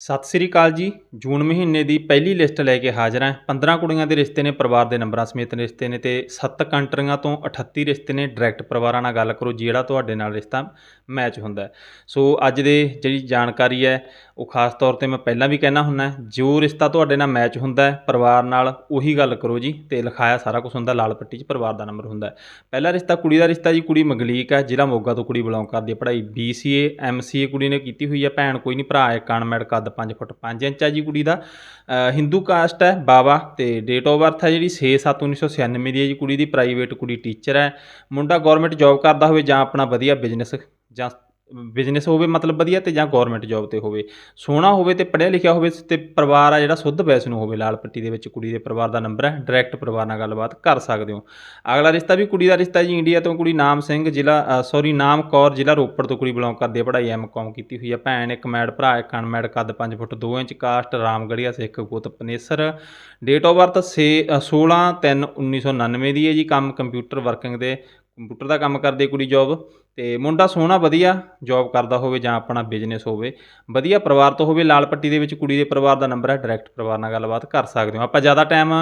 ਸਤਿ ਸ੍ਰੀ ਅਕਾਲ ਜੀ। ਜੂਨ ਮਹੀਨੇ ਦੀ ਪਹਿਲੀ ਲਿਸਟ ਲੈ ਕੇ ਹਾਜ਼ਰ ਹਾਂ। 15 ਕੁੜੀਆਂ ਦੇ ਰਿਸ਼ਤੇ ਨੇ, ਪਰਿਵਾਰ ਦੇ ਨੰਬਰਾਂ ਸਮੇਤ ਰਿਸ਼ਤੇ ਨੇ ਤੇ 7 ਕੰਟਰੀਆਂ ਤੋਂ 38 ਰਿਸ਼ਤੇ ਨੇ। ਡਾਇਰੈਕਟ ਪਰਿਵਾਰਾਂ ਨਾਲ ਗੱਲ ਕਰੋ, ਜਿਹੜਾ ਤੁਹਾਡੇ ਨਾਲ ਰਿਸ਼ਤਾ ਮੈਚ ਹੁੰਦਾ ਸੋ ਅੱਜ ਦੇ ਜਿਹੜੀ ਜਾਣਕਾਰੀ ਹੈ, ਉਹ ਖਾਸ ਤੌਰ ਤੇ ਮੈਂ ਪਹਿਲਾਂ ਵੀ ਕਹਿਣਾ ਹੁੰਦਾ ਜੋ ਰਿਸ਼ਤਾ ਤੁਹਾਡੇ ਨਾਲ ਮੈਚ ਹੁੰਦਾ ਪਰਿਵਾਰ ਨਾਲ ਉਹੀ ਗੱਲ ਕਰੋ ਜੀ ਤੇ ਲਿਖਾਇਆ ਸਾਰਾ ਕੁਝ ਹੁੰਦਾ, ਲਾਲ ਪੱਟੀ 'ਚ ਪਰਿਵਾਰ ਦਾ ਨੰਬਰ ਹੁੰਦਾ ਪਹਿਲਾ ਰਿਸ਼ਤਾ ਕੁੜੀ ਦਾ ਰਿਸ਼ਤਾ ਜੀ, ਕੁੜੀ ਮਗਲੀਕ ਹੈ, ਜ਼ਿਲ੍ਹਾ ਮੋਗਾ ਤੋਂ ਕੁੜੀ ਬਿਲੋਂਗ ਕਰਦੀ ਹੈ। ਪੜ੍ਹਾਈ BCA MCA ਕੁੜੀ ਨੇ ਕੀਤੀ ਹੋਈ ਹੈ। ਭੈਣ ਕੋਈ ਨਹੀਂ, ਭਰਾ ਹੈ ਮੈਡਕਾ ਕੱਦ 5 ਫੁੱਟ 5 ਇੰਚ ਹੈ ਜੀ ਕੁੜੀ ਦਾ। ਹਿੰਦੂ ਕਾਸਟ ਹੈ, ਬਾਵਾ, ਤੇ ਡੇਟ ਆਫ ਬਰਥ ਹੈ ਜਿਹੜੀ 6/7/1996 ਦੀ ਹੈ ਜੀ ਕੁੜੀ ਦੀ। ਪ੍ਰਾਈਵੇਟ ਕੁੜੀ ਟੀਚਰ ਹੈ। ਮੁੰਡਾ ਗਵਰਨਮੈਂਟ ਜੌਬ ਕਰਦਾ ਹੋਵੇ ਜਾਂ ਆਪਣਾ ਵਧੀਆ ਬਿਜ਼ਨਸ ਜਾਂ ਬਿਜ਼ਨਸ ਹੋਵੇ, ਮਤਲਬ ਵਧੀਆ ਤੇ ਜਾਂ ਗਵਰਨਮੈਂਟ ਜੌਬ ਤੇ ਹੋਵੇ, ਸੋਹਣਾ ਹੋਵੇ ਤੇ ਪੜ੍ਹਿਆ ਲਿਖਿਆ ਹੋਵੇ ਤੇ ਪਰਿਵਾਰ ਆ ਜਿਹੜਾ ਸੁੱਧ ਬੈਸ ਨੂੰ ਹੋਵੇ, ਲਾਲ ਪੱਟੀ ਦੇ ਵਿੱਚ ਕੁੜੀ ਦੇ ਪਰਿਵਾਰ ਦਾ ਨੰਬਰ ਹੈ ਡਾਇਰੈਕਟ ਪਰਿਵਾਰ ਨਾਲ ਗੱਲਬਾਤ ਕਰ ਸਕਦੇ ਹੋ। ਅਗਲਾ ਰਿਸ਼ਤਾ ਵੀ ਕੁੜੀ ਦਾ ਰਿਸ਼ਤਾ ਜੀ ਇੰਡੀਆ ਤੋਂ ਕੁੜੀ ਨਾਮ ਸਿੰਘ, ਜ਼ਿਲ੍ਹਾ ਸੌਰੀ ਨਾਮ ਕੌਰ, ਜ਼ਿਲ੍ਹਾ ਰੋਪੜ ਤੋਂ ਕੁੜੀ ਬਿਲੋਂਗ ਕਰਦੀ ਹੈ, ਪੜ੍ਹਾਈ ਐਮਕਾਮ ਕੀਤੀ ਹੋਈ ਹੈ। ਭੈਣ, ਇੱਕ ਮੈਡ, ਭਰਾ, ਇੱਕ ਅਨਮੈਡ ਕੱਦ 5 foot 2 inch, caste Ramgarhia Sikh, ਗੁੱਤ, ਪਨੇਸਰ। ਡੇਟ ਆਫ ਬਰਥ 6 16 3 1999 ਦੀ ਹੈ ਜੀ, ਕੰਮ ਕੰਪਿਊਟਰ ਵਰਕਿੰਗ ਦੇ ਕੰਪਿਊਟਰ ਦਾ ਕੰਮ ਕਰਦੇ ਕੁੜੀ ਜੌਬ ਤੇ ਮੁੰਡਾ ਸੋਹਣਾ, ਵਧੀਆ ਜੌਬ ਕਰਦਾ ਹੋਵੇ ਜਾਂ ਆਪਣਾ ਬਿਜ਼ਨਸ ਹੋਵੇ, ਵਧੀਆ ਪਰਿਵਾਰ ਤੋਂ ਹੋਵੇ, ਲਾਲ ਪੱਟੀ ਦੇ ਵਿੱਚ ਕੁੜੀ ਦੇ ਪਰਿਵਾਰ ਦਾ ਨੰਬਰ ਹੈ ਡਾਇਰੈਕਟ ਪਰਿਵਾਰ ਨਾਲ ਗੱਲਬਾਤ ਕਰ ਸਕਦੇ ਹੋ। ਆਪਾਂ ਜ਼ਿਆਦਾ ਟਾਈਮ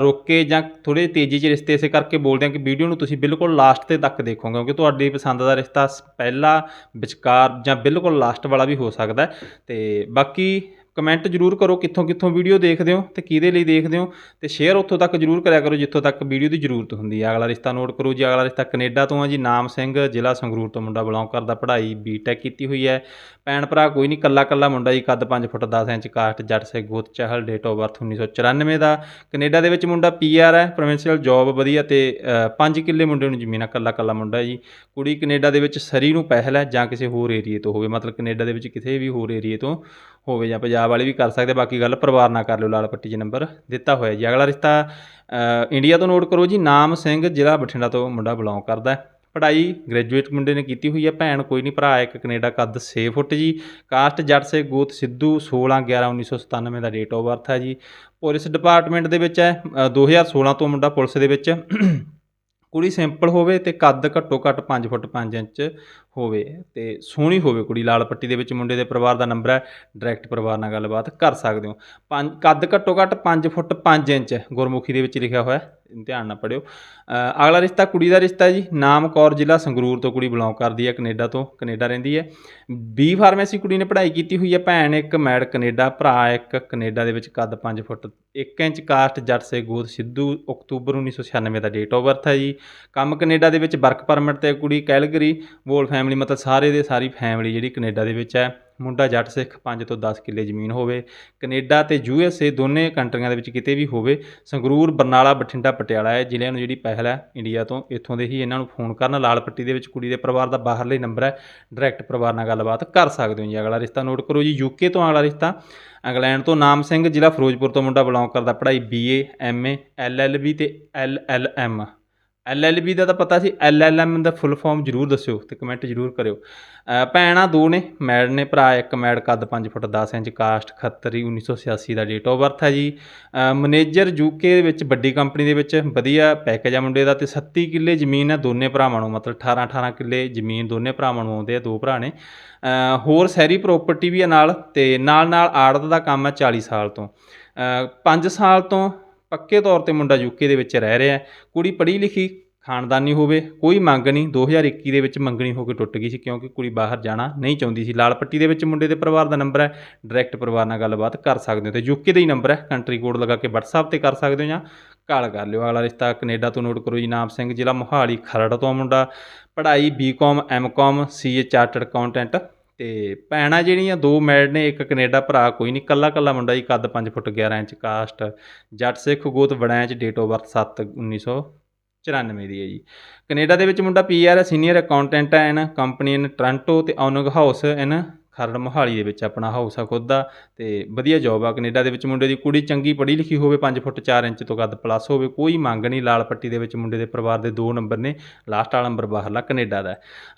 ਰੋਕ ਕੇ ਜਾਂ ਥੋੜੇ ਤੇਜ਼ੀ 'ਚ ਰਿਸ਼ਤੇ ਇਸੇ ਕਰਕੇ ਬੋਲਦੇ ਹਾਂ ਕਿ ਵੀਡੀਓ ਨੂੰ ਤੁਸੀਂ ਬਿਲਕੁਲ ਲਾਸਟ ਤੇ ਤੱਕ ਦੇਖੋਗੇ, ਕਿਉਂਕਿ ਤੁਹਾਡੀ ਪਸੰਦ ਦਾ ਰਿਸ਼ਤਾ ਸ- ਪਹਿਲਾ ਵਿਚਕਾਰ ਜਾਂ ਬਿਲਕੁਲ ਲਾਸਟ ਵਾਲਾ ਵੀ ਹੋ ਸਕਦਾ ਹੈ। ਤੇ ਬਾਕੀ ਕਮੈਂਟ ਜਰੂਰ ਕਰੋ ਕਿੱਥੋਂ ਕਿੱਥੋਂ ਵੀਡੀਓ ਦੇਖਦੇ ਹੋ ਤੇ ਕਿਹਦੇ ਲਈ ਦੇਖਦੇ ਹੋ ਤੇ ਸ਼ੇਅਰ ਉੱਥੋਂ ਤੱਕ ਜਰੂਰ ਕਰਿਆ ਕਰੋ ਜਿੱਥੋਂ ਤੱਕ ਵੀਡੀਓ ਦੀ ਜ਼ਰੂਰਤ ਹੁੰਦੀ ਹੈ। ਅਗਲਾ ਰਿਸ਼ਤਾ ਨੋਟ ਕਰੋ ਜੀ, ਅਗਲਾ ਰਿਸ਼ਤਾ ਕੈਨੇਡਾ ਤੋਂ ਆ ਜੀ, ਨਾਮ ਸਿੰਘ, ਜ਼ਿਲ੍ਹਾ ਸੰਗਰੂਰ ਤੋਂ ਮੁੰਡਾ ਬਿਲੋਂਗ ਕਰਦਾ, ਪੜ੍ਹਾਈ ਬੀਟੈਕ ਕੀਤੀ ਹੋਈ ਹੈ। ਭੈਣ ਭਰਾ ਕੋਈ ਨਹੀਂ ਕੱਲਾ ਕੱਲਾ ਮੁੰਡਾ ਜੀ, ਕੱਦ 5 ਫੁੱਟ 10 ਇੰਚ, ਕਾਸਟ ਜੱਟ ਸੇ ਗੋਤ ਚਹਿਲ ਡੇਟ ਆਫ ਬਰਥ 1994 ਦਾ। ਕੈਨੇਡਾ ਦੇ ਵਿੱਚ ਮੁੰਡਾ ਪੀਆਰ ਹੈ ਪ੍ਰੋਵਿੰਸ਼ੀਅਲ ਜੌਬ ਵਧੀਆ ਤੇ 5 ਕਿੱਲੇ ਮੁੰਡੇ ਨੂੰ ਜ਼ਮੀਨ ਆ ਕੱਲਾ ਕੱਲਾ ਮੁੰਡਾ ਜੀ। ਕੁੜੀ ਕੈਨੇਡਾ ਦੇ ਵਿੱਚ ਸਰੀ ਨੂੰ ਪਹਿਲ ਹੈ ਜਾਂ ਕਿਸੇ ਹੋਰ ਏਰੀਏ ਤੋਂ ਹੋਵੇ, ਮਤਲਬ ਕੈਨੇਡਾ ਦੇ ਵਿੱਚ ਕਿਸੇ ਵੀ ਹੋਰ ਏਰੀਏ ਤੋਂ ਹੋਵੇ ਜਾਂ ਪੰਜਾਬ ਵਾਲੇ ਵੀ ਕਰ ਸਕਦੇ ਬਾਕੀ ਗੱਲ ਪਰਿਵਾਰ ਨਾਲ ਕਰ ਲਿਓ ਲਾਲ ਪੱਟੀ 'ਚ ਨੰਬਰ ਦਿੱਤਾ ਹੋਇਆ ਜੀ। ਅਗਲਾ ਰਿਸ਼ਤਾ ਇੰਡੀਆ ਤੋਂ ਨੋਟ ਕਰੋ ਜੀ ਨਾਮ ਸਿੰਘ ਜ਼ਿਲ੍ਹਾ ਬਠਿੰਡਾ ਤੋਂ ਮੁੰਡਾ ਬਿਲੋਂਗ ਕਰਦਾ ਹੈ। ਪੜ੍ਹਾਈ ਗ੍ਰੈਜੂਏਟ ਮੁੰਡੇ ਨੇ ਕੀਤੀ ਹੋਈ ਹੈ ਭੈਣ ਕੋਈ ਨਹੀਂ ਭਰਾ ਇੱਕ ਕੈਨੇਡਾ ਕੱਦ 6 ਫੁੱਟ ਜੀ। ਕਾਸਟ ਜੱਟ ਸੇ ਗੋਤ ਸਿੱਧੂ 16 11 1997 ਦਾ ਡੇਟ ਆਫ ਬਰਥ ਹੈ ਜੀ। ਪੁਲਿਸ ਡਿਪਾਰਟਮੈਂਟ ਦੇ ਵਿੱਚ ਹੈ ਅ, 2016 ਤੋਂ ਮੁੰਡਾ ਪੁਲਿਸ ਦੇ ਵਿੱਚ। ਕੁੜੀ ਸਿੰਪਲ ਹੋਵੇ ਤੇ ਕੱਦ ਘੱਟੋ ਘੱਟ 5 ਫੁੱਟ 5 ਇੰਚ ਹੋਵੇ ਤੇ ਸੋਹਣੀ ਹੋਵੇ ਕੁੜੀ, ਲਾਲ ਪੱਟੀ ਦੇ ਵਿੱਚ ਮੁੰਡੇ ਦੇ ਪਰਿਵਾਰ ਦਾ ਨੰਬਰ ਹੈ ਡਾਇਰੈਕਟ ਪਰਿਵਾਰ ਨਾਲ ਗੱਲਬਾਤ ਕਰ ਸਕਦੇ ਹੋ। ਪੰਜ, ਕੱਦ ਘੱਟੋ ਘੱਟ 5 ਫੁੱਟ 5 ਇੰਚ ਗੁਰਮੁਖੀ ਦੇ ਵਿੱਚ ਲਿਖਿਆ ਹੋਇਆ ਧਿਆਨ ਨਾ ਪੜਿਓ ਅਗਲਾ ਰਿਸ਼ਤਾ ਕੁੜੀ ਦਾ ਰਿਸ਼ਤਾ ਜੀ। ਨਾਮ ਕੌਰ ਜ਼ਿਲ੍ਹਾ ਸੰਗਰੂਰ ਤੋਂ ਕੁੜੀ ਬਿਲੋਂਗ ਕਰਦੀ ਹੈ, ਕੈਨੇਡਾ ਤੋਂ, ਕੈਨੇਡਾ ਰਹਿੰਦੀ ਹੈ। ਬੀ ਫਾਰਮੇਸੀ ਕੁੜੀ ਨੇ ਪੜ੍ਹਾਈ ਕੀਤੀ ਹੋਈ ਹੈ। ਭੈਣ ਇੱਕ ਮੈਡ ਕੈਨੇਡਾ, ਭਰਾ ਇੱਕ, ਕੈਨੇਡਾ ਦੇ ਵਿੱਚ ਕੱਦ 5 ਫੁੱਟ 1 ਇੰਚ ਕਾਸਟ, ਜੱਟ ਸੇ ਗੋਤ ਸਿੱਧੂ, ਅਕਤੂਬਰ 1996 ਦਾ ਡੇਟ ਆਫ ਬਰਥ ਹੈ ਜੀ। ਕੰਮ ਕੈਨੇਡਾ ਦੇ ਵਿੱਚ ਵਰਕ ਪਰਮਿਟ ਤੇ ਕੁੜੀ, ਕੈਲਗਰੀ, ਵੋਲ ਫੈਮਿਲੀ ਮਤਲਬ ਸਾਰੇ ਦੇ ਸਾਰੀ ਫੈਮਿਲੀ ਜਿਹੜੀ ਕੈਨੇਡਾ ਦੇ ਵਿੱਚ ਹੈ। ਮੁੰਡਾ ਜੱਟ ਸਿੱਖ 5 ਤੋਂ 10 ਕਿੱਲੇ ਜ਼ਮੀਨ ਹੋਵੇ। ਕੈਨੇਡਾ ਤੇ ਏ ਦੋਨੇ ਕੰਟਰੀਆਂ ਦੇ ਵਿੱਚ ਕਿਤੇ ਵੀ ਹੋਵੇ, ਸੰਗਰੂਰ, ਬਰਨਾਲਾ, ਬਠਿੰਡਾ, ਪਟਿਆਲਾ ਹੈ ਜ਼ਿਲ੍ਹਿਆਂ ਨੂੰ ਜਿਹੜੀ ਪਹਿਲ ਹੈ ਇੰਡੀਆ ਤੋਂ, ਇੱਥੋਂ ਦੇ ਹੀ ਇਹਨਾਂ ਨੂੰ ਫੋਨ ਕਰਨ। ਲਾਲ ਪੱਟੀ ਦੇ ਵਿੱਚ ਕੁੜੀ ਦੇ ਪਰਿਵਾਰ ਦਾ ਬਾਹਰਲੇ ਨੰਬਰ ਹੈ, ਡਾਇਰੈਕਟ ਪਰਿਵਾਰ ਨਾਲ ਗੱਲਬਾਤ ਕਰ ਸਕਦੇ ਹੋ ਜੀ। ਅਗਲਾ ਰਿਸ਼ਤਾ ਨੋਟ ਕਰੋ ਜੀ ਯੂਕੇ ਤੋਂ ਅਗਲਾ ਰਿਸ਼ਤਾ। ਇੰਗਲੈਂਡ ਤੋਂ ਨਾਮ ਸਿੰਘ, ਜ਼ਿਲ੍ਹਾ ਫਿਰੋਜ਼ਪੁਰ ਤੋਂ ਮੁੰਡਾ ਬਿਲੋਂਗ ਕਰਦਾ ਪੜ੍ਹਾਈ ਬੀਏ ਐਮਏ ਐਲਐਲਬੀ ਤੇ ਐਲਐਲਐਮ ਐਲਐਲਬੀ ਦਾ ਤਾਂ ਪਤਾ ਸੀ ਐਲਐਲਐਮ ਦਾ ਫੁੱਲ ਫਾਰਮ ਜਰੂਰ ਦੱਸਿਓ ਤੇ ਕਮੈਂਟ ਜਰੂਰ ਕਰਿਓ। ਅ, ਭੈਣਾਂ ਦੋ ਨੇ ਮੈਡ ਨੇ ਭਰਾ ਇੱਕ ਮੈਡ ਕੱਦ 5 ਫੁੱਟ 10 ਇੰਚ ਕਾਸਟ 71 1986 ਦਾ ਡੇਟ ਆਫ ਬਰਥ ਹੈ ਜੀ। ਅ, ਮੈਨੇਜਰ ਯੂਕੇ ਦੇ ਵਿੱਚ ਵੱਡੀ ਕੰਪਨੀ ਦੇ ਵਿੱਚ ਵਧੀਆ ਪੈਕੇਜ ਆ ਮੁੰਡੇ ਦਾ ਤੇ 37 ਕਿੱਲੇ ਜ਼ਮੀਨ ਹੈ ਦੋਨੇ ਭਰਾਵਾਂ ਨੂੰ ਮਤਲਬ 18 18 ਕਿੱਲੇ ਜ਼ਮੀਨ ਦੋਨੇ ਭਰਾਵਾਂ ਨੂੰ ਆਉਂਦੇ ਆ ਦੋ ਭਰਾ ਨੇ। ਹੋਰ ਸੈਰੀ ਪ੍ਰਾਪਰਟੀ ਵੀ ਆ ਨਾਲ ਤੇ ਨਾਲ ਨਾਲ ਆੜਤ ਦਾ ਕੰਮ ਹੈ 40 ਸਾਲ ਤੋਂ। 5 ਸਾਲ ਤੋਂ ਪੱਕੇ ਤੌਰ ਤੇ ਮੁੰਡਾ ਯੂਕੇ ਦੇ ਵਿੱਚ ਰਹਿ ਰਿਹਾ ਹੈ। ਕੁੜੀ ਪੜ੍ਹੀ ਲਿਖੀ, ਖਾਨਦਾਨੀ ਹੋਵੇ, ਕੋਈ ਮੰਗ ਨਹੀਂ। 2021 ਦੇ ਵਿੱਚ ਮੰਗਣੀ ਹੋ ਕੇ ਟੁੱਟ ਗਈ ਸੀ ਕਿਉਂਕਿ ਕੁੜੀ ਬਾਹਰ ਜਾਣਾ ਨਹੀਂ ਚਾਹੁੰਦੀ ਸੀ। ਲਾਲ ਪੱਟੀ ਦੇ ਵਿੱਚ ਮੁੰਡੇ ਦੇ ਪਰਿਵਾਰ ਦਾ ਨੰਬਰ ਹੈ। ਡਾਇਰੈਕਟ ਪਰਿਵਾਰ ਨਾਲ ਗੱਲਬਾਤ ਕਰ ਸਕਦੇ ਹੋ ਤੇ ਯੂਕੇ ਦਾ ਹੀ ਨੰਬਰ ਹੈ। ਕੰਟਰੀ ਕੋਡ ਲਗਾ ਕੇ WhatsApp ਤੇ ਕਰ ਸਕਦੇ ਹੋ ਜਾਂ ਕਾਲ ਕਰ ਲਿਓ। ਅਗਲਾ ਰਿਸ਼ਤਾ ਕੈਨੇਡਾ ਤੋਂ ਨੋਟ ਕਰੋ ਜੀ। ਨਾਮ ਸਿੰਘ, ਜ਼ਿਲ੍ਹਾ ਮੋਹਾਲੀ, ਖਰੜ ਤੋਂ ਮੁੰਡਾ। ਪੜ੍ਹਾਈ BCom MCom CA chartered accountant ਤੇ ਭੈਣਾਂ ਜਿਹੜੀਆਂ ਦੋ ਮੈਡ ਨੇ, ਇੱਕ ਕੈਨੇਡਾ ਭਰਾ ਕੋਈ ਨਹੀਂ, ਕੱਲਾ ਕੱਲਾ ਮੁੰਡਾ ਜੀ, ਕੱਦ 5 ਫੁੱਟ 11 ਇੰਚ ਕਾਸਟ, ਜੱਟ ਸਿੱਖ ਗੋਤ ਵੜੈਂਚ ਡੇਟ ਆਫ ਬਰਥ 7 1994 ਦੀ ਹੈ ਜੀ। ਕੈਨੇਡਾ ਦੇ ਵਿੱਚ ਮੁੰਡਾ ਪੀਆਰ ਸੀਨੀਅਰ ਅਕਾਊਂਟੈਂਟ ਹੈ ਐਨ ਕੰਪਨੀ ਇਨ ਟ੍ਰਾਂਟੋ ਤੇ ਔਨਗ ਹਾਊਸ ਐਨ ਖਰੜ ਮੋਹਾਲੀ ਦੇ ਵਿੱਚ ਆਪਣਾ ਹਾਊਸ ਆ ਖੁਦ ਦਾ ਤੇ ਵਧੀਆ ਜੌਬ ਆ। ਕੈਨੇਡਾ ਦੇ ਵਿੱਚ ਮੁੰਡੇ ਦੀ ਕੁੜੀ ਚੰਗੀ ਪੜ੍ਹੀ ਲਿਖੀ ਹੋਵੇ 5 ਫੁੱਟ 4 ਇੰਚ ਤੋਂ ਕੱਦ ਪਲੱਸ ਹੋਵੇ, ਕੋਈ ਮੰਗ ਨਹੀਂ। ਲਾਲ ਪੱਟੀ ਦੇ ਵਿੱਚ ਮੁੰਡੇ ਦੇ ਪਰਿਵਾਰ ਦੇ ਦੋ ਨੰਬਰ ਨੇ ਲਾਸਟ ਵਾਲਾ ਨੰਬਰ ਬਾਹਰਲਾ ਕੈਨੇਡਾ ਦਾ।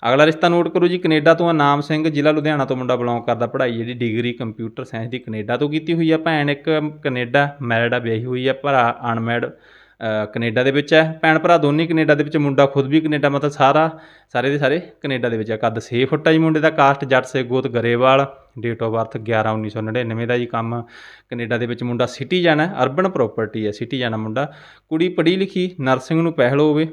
ਅਗਲਾ ਰਿਸ਼ਤਾ ਨੋਟ ਕਰੋ ਜੀ, ਕੈਨੇਡਾ ਤੋਂ ਆ ਨਾਮ ਸਿੰਘ, ਜ਼ਿਲ੍ਹਾ ਲੁਧਿਆਣਾ ਤੋਂ ਮੁੰਡਾ ਬਿਲੋਂਗ ਕਰਦਾ, ਪੜ੍ਹਾਈ ਜਿਹੜੀ ਡਿਗਰੀ ਕੰਪਿਊਟਰ ਸਾਇੰਸ ਦੀ ਕੈਨੇਡਾ ਤੋਂ ਕੀਤੀ ਹੋਈ ਆ। ਭੈਣ ਇੱਕ ਕੈਨੇਡਾ ਮੈਰਿਡ ਆ, ਵਿਆਹੀ ਹੋਈ ਆ, ਭਰਾ ਅਨਮੈਰਿਡ ਕੈਨੇਡਾ ਦੇ ਵਿੱਚ ਹੈ। ਭੈਣ ਭਰਾ ਦੋਨੇ ਕੈਨੇਡਾ ਦੇ ਵਿੱਚ, ਮੁੰਡਾ ਖੁਦ ਵੀ ਕੈਨੇਡਾ, ਮਤਲਬ ਸਾਰਾ, ਸਾਰੇ ਦੇ ਸਾਰੇ ਕੈਨੇਡਾ ਦੇ ਵਿੱਚ ਹੈ। ਕੱਦ 6 ਫੁੱਟ ਹੈ ਜੀ ਮੁੰਡੇ ਦਾ, ਕਾਸਟ ਜੱਟ ਸੇ ਗੋਤ ਗਰੇਵਾਲ ਡੇਟ ਆਫ ਬਰਥ 11 1999 ਦਾ ਜੀ ਕੰਮ। ਕੈਨੇਡਾ ਦੇ ਵਿੱਚ ਮੁੰਡਾ ਸਿਟੀਜ਼ਨ ਹੈ ਅਰਬਨ ਪ੍ਰਾਪਰਟੀ ਹੈ ਸਿਟੀਜ਼ਨ ਹੈ ਮੁੰਡਾ। ਕੁੜੀ ਪੜ੍ਹੀ ਲਿਖੀ ਨਰਸਿੰਗ ਨੂੰ ਪਹਿਲ ਹੋਵੇ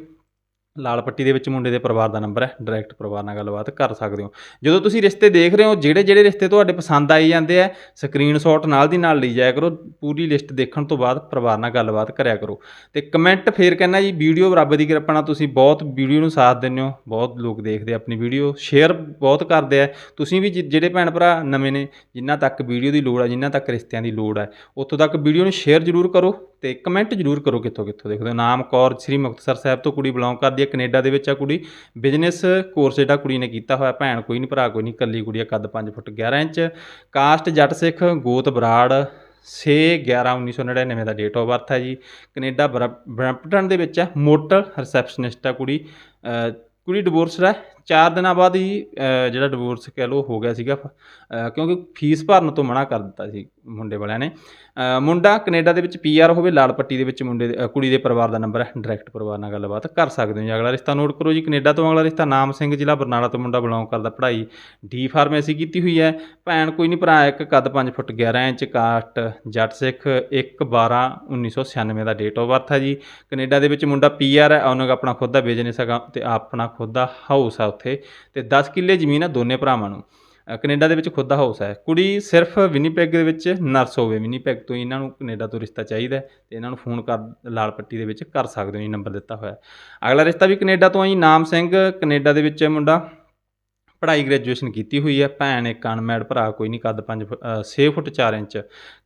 ਲਾਲ ਪੱਟੀ ਦੇ ਵਿੱਚ ਮੁੰਡੇ ਦੇ ਪਰਿਵਾਰ ਦਾ ਨੰਬਰ ਹੈ ਡਾਇਰੈਕਟ ਪਰਿਵਾਰ ਨਾਲ ਗੱਲਬਾਤ ਕਰ ਸਕਦੇ ਹੋ। ਜਦੋਂ ਤੁਸੀਂ ਰਿਸ਼ਤੇ ਦੇਖ ਰਹੇ ਹੋ, ਜਿਹੜੇ ਜਿਹੜੇ ਰਿਸ਼ਤੇ ਤੁਹਾਡੇ ਪਸੰਦ ਆਈ ਜਾਂਦੇ ਆ ਸਕਰੀਨਸ਼ਾਟ ਨਾਲ ਦੀ ਨਾਲ ਲਈ ਜਾਇਆ ਕਰੋ, ਪੂਰੀ ਲਿਸਟ ਦੇਖਣ ਤੋਂ ਬਾਅਦ ਪਰਿਵਾਰ ਨਾਲ ਗੱਲਬਾਤ ਕਰਿਆ ਕਰੋ। ਤੇ ਕਮੈਂਟ ਫੇਰ ਕਹਿਣਾ ਜੀ, ਵੀਡੀਓ ਰੱਬ ਦੀ ਕਿਰਪਾ ਨਾਲ ਤੁਸੀਂ ਬਹੁਤ ਵੀਡੀਓ ਨੂੰ ਸਾਥ ਦਿੰਦੇ ਹੋ, ਬਹੁਤ ਲੋਕ ਦੇਖਦੇ ਆਪਣੀ ਵੀਡੀਓ ਸ਼ੇਅਰ ਬਹੁਤ ਕਰਦੇ ਆ। ਤੁਸੀਂ ਵੀ ਜਿਹੜੇ ਭੈਣ ਭਰਾ ਨਵੇਂ ਨੇ ਜਿਨ੍ਹਾਂ ਤੱਕ ਵੀਡੀਓ ਦੀ ਲੋੜ ਹੈ ਜਿਨ੍ਹਾਂ ਤੱਕ ਰਿਸ਼ਤਿਆਂ ਦੀ ਲੋੜ ਹੈ ਉੱਥੋਂ ਤੱਕ ਵੀਡੀਓ ਨੂੰ ਸ਼ੇਅਰ ਜ਼ਰੂਰ ਕਰੋ। ਤੇ ਕਮੈਂਟ ਜ਼ਰੂਰ ਕਰੋ ਕਿੱਥੋਂ ਕਿੱਥੋਂ ਦੇਖਦੇ ਹੋ। ਨਾਮ ਕੌਰ, ਸ੍ਰੀ ਮੁਕਤਸਰ ਸਾਹਿਬ ਤੋਂ ਕੁੜੀ ਬਿਲੋਂਗ ਕਰਦੀ ਹੈ। ਕੈਨੇਡਾ ਦੇ ਵਿੱਚ ਆ ਕੁੜੀ। ਬਿਜ਼ਨਸ ਕੋਰਸ ਜਿਹੜਾ ਕੁੜੀ ਨੇ ਕੀਤਾ ਹੋਇਆ, ਭੈਣ ਕੋਈ ਨਹੀਂ ਭਰਾ ਕੋਈ ਨਹੀਂ ਕੱਲੀ ਕੁੜੀ ਆ, ਕੱਦ 5 ਫੁੱਟ 11 ਇੰਚ। ਕਾਸਟ ਜੱਟ ਸਿੱਖ, ਗੋਤ ਬਰਾੜ 6 11 1999 ਦਾ ਡੇਟ ਆਫ ਬਰਥ ਹੈ ਜੀ। ਕੈਨੇਡਾ ਬਰਾ- ਬਰੈਂਪਟਨ ਦੇ ਵਿੱਚ ਹੈ ਮੋਟਰ ਰਿਸੈਪਸ਼ਨਿਸਟ ਆ ਕੁੜੀ। ਕੁੜੀ ਡਿਵੋਰਸ ਹੈ ਚਾਰ ਦਿਨਾਂ ਬਾਅਦ ਹੀ ਅ, ਜਿਹੜਾ ਡਿਵੋਰਸ ਕਹਿ ਲਓ ਹੋ ਗਿਆ ਸੀਗਾ। ਅ, ਕਿਉਂਕਿ ਫੀਸ ਭਰਨ ਤੋਂ ਮਨਾ ਕਰ ਦਿੱਤਾ ਸੀ ਮੁੰਡੇ ਵਾਲਿਆਂ ਨੇ। ਅ, ਮੁੰਡਾ ਕੈਨੇਡਾ ਦੇ ਵਿੱਚ ਪੀਆਰ ਹੋਵੇ ਲਾਲ ਪੱਟੀ ਦੇ ਵਿੱਚ ਮੁੰਡੇ ਦੇ- ਅ, ਕੁੜੀ ਦੇ ਪਰਿਵਾਰ ਦਾ ਨੰਬਰ ਹੈ ਡਾਇਰੈਕਟ ਪਰਿਵਾਰ ਨਾਲ ਗੱਲਬਾਤ ਕਰ ਸਕਦੇ ਹੋ ਜੀ। ਅਗਲਾ ਰਿਸ਼ਤਾ ਨੋਟ ਕਰੋ ਜੀ ਕੈਨੇਡਾ ਤੋਂ ਅਗਲਾ ਰਿਸ਼ਤਾ ਨਾਮ ਸਿੰਘ ਜ਼ਿਲ੍ਹਾ ਬਰਨਾਲਾ ਤੋਂ ਮੁੰਡਾ ਬਿਲੋਂਗ ਕਰਦਾ। ਪੜ੍ਹਾਈ ਡੀ ਫਾਰਮੇਸੀ ਕੀਤੀ ਹੋਈ ਹੈ। ਭੈਣ ਕੋਈ ਨਹੀਂ ਭਰਾ ਇੱਕ ਕੱਦ 5 ਫੁੱਟ 11 ਇੰਚ ਕਾਸਟ ਜੱਟ ਸਿੱਖ 1 12 1996 ਦਾ ਡੇਟ ਆਫ ਬਰਥ ਹੈ ਜੀ। ਕੈਨੇਡਾ ਦੇ ਵਿੱਚ ਮੁੰਡਾ ਪੀਆਰ ਹੈ ਉਹਨਾਂ ਆਪਣਾ ਖੁਦ ਦਾ ਬਿਜ਼ਨਸ ਹੈਗਾ ਤੇ ਆਪਣਾ ਖੁਦ ਦਾ ਹਾਊਸ ਹੈ ਉੱਥੇ। ਉੱਥੇ ਤੇ 10 ਕਿੱਲੇ ਜ਼ਮੀਨ ਆ ਦੋਨੇ ਭਰਾਵਾਂ ਨੂੰ। ਅ, ਕੈਨੇਡਾ ਦੇ ਵਿੱਚ ਖੁਦ ਦਾ ਹਾਊਸ ਹੈ ਕੁੜੀ ਸਿਰਫ ਵਿਨੀਪੈਗ ਦੇ ਵਿੱਚ ਨਰਸ ਹੋਵੇ। ਵਿਨੀਪੈਗ ਤੋਂ ਇਹਨਾਂ ਨੂੰ ਕੈਨੇਡਾ ਤੋਂ ਰਿਸ਼ਤਾ ਚਾਹੀਦਾ ਹੈ ਤੇ ਇਹਨਾਂ ਨੂੰ ਫੋਨ ਕਰ ਲਾਲ ਪੱਟੀ ਦੇ ਵਿੱਚ ਕਰ ਸਕਦੇ ਹੋ ਜੀ ਨੰਬਰ ਦਿੱਤਾ ਹੋਇਆ ਅਗਲਾ ਰਿਸ਼ਤਾ ਵੀ ਕੈਨੇਡਾ ਤੋਂ ਹੈ ਜੀ। ਨਾਮ ਸਿੰਘ ਕੈਨੇਡਾ ਦੇ ਵਿੱਚ ਹੈ ਮੁੰਡਾ। ਪੜ੍ਹਾਈ ਗ੍ਰੈਜੂਏਸ਼ਨ ਕੀਤੀ ਹੋਈ ਹੈ, ਭੈਣ, ਇੱਕ ਅਨਮੈਡ ਭਰਾ, ਕੋਈ ਨਹੀਂ ਕੱਦ 5 6 ਫੁੱਟ 4 ਇੰਚ।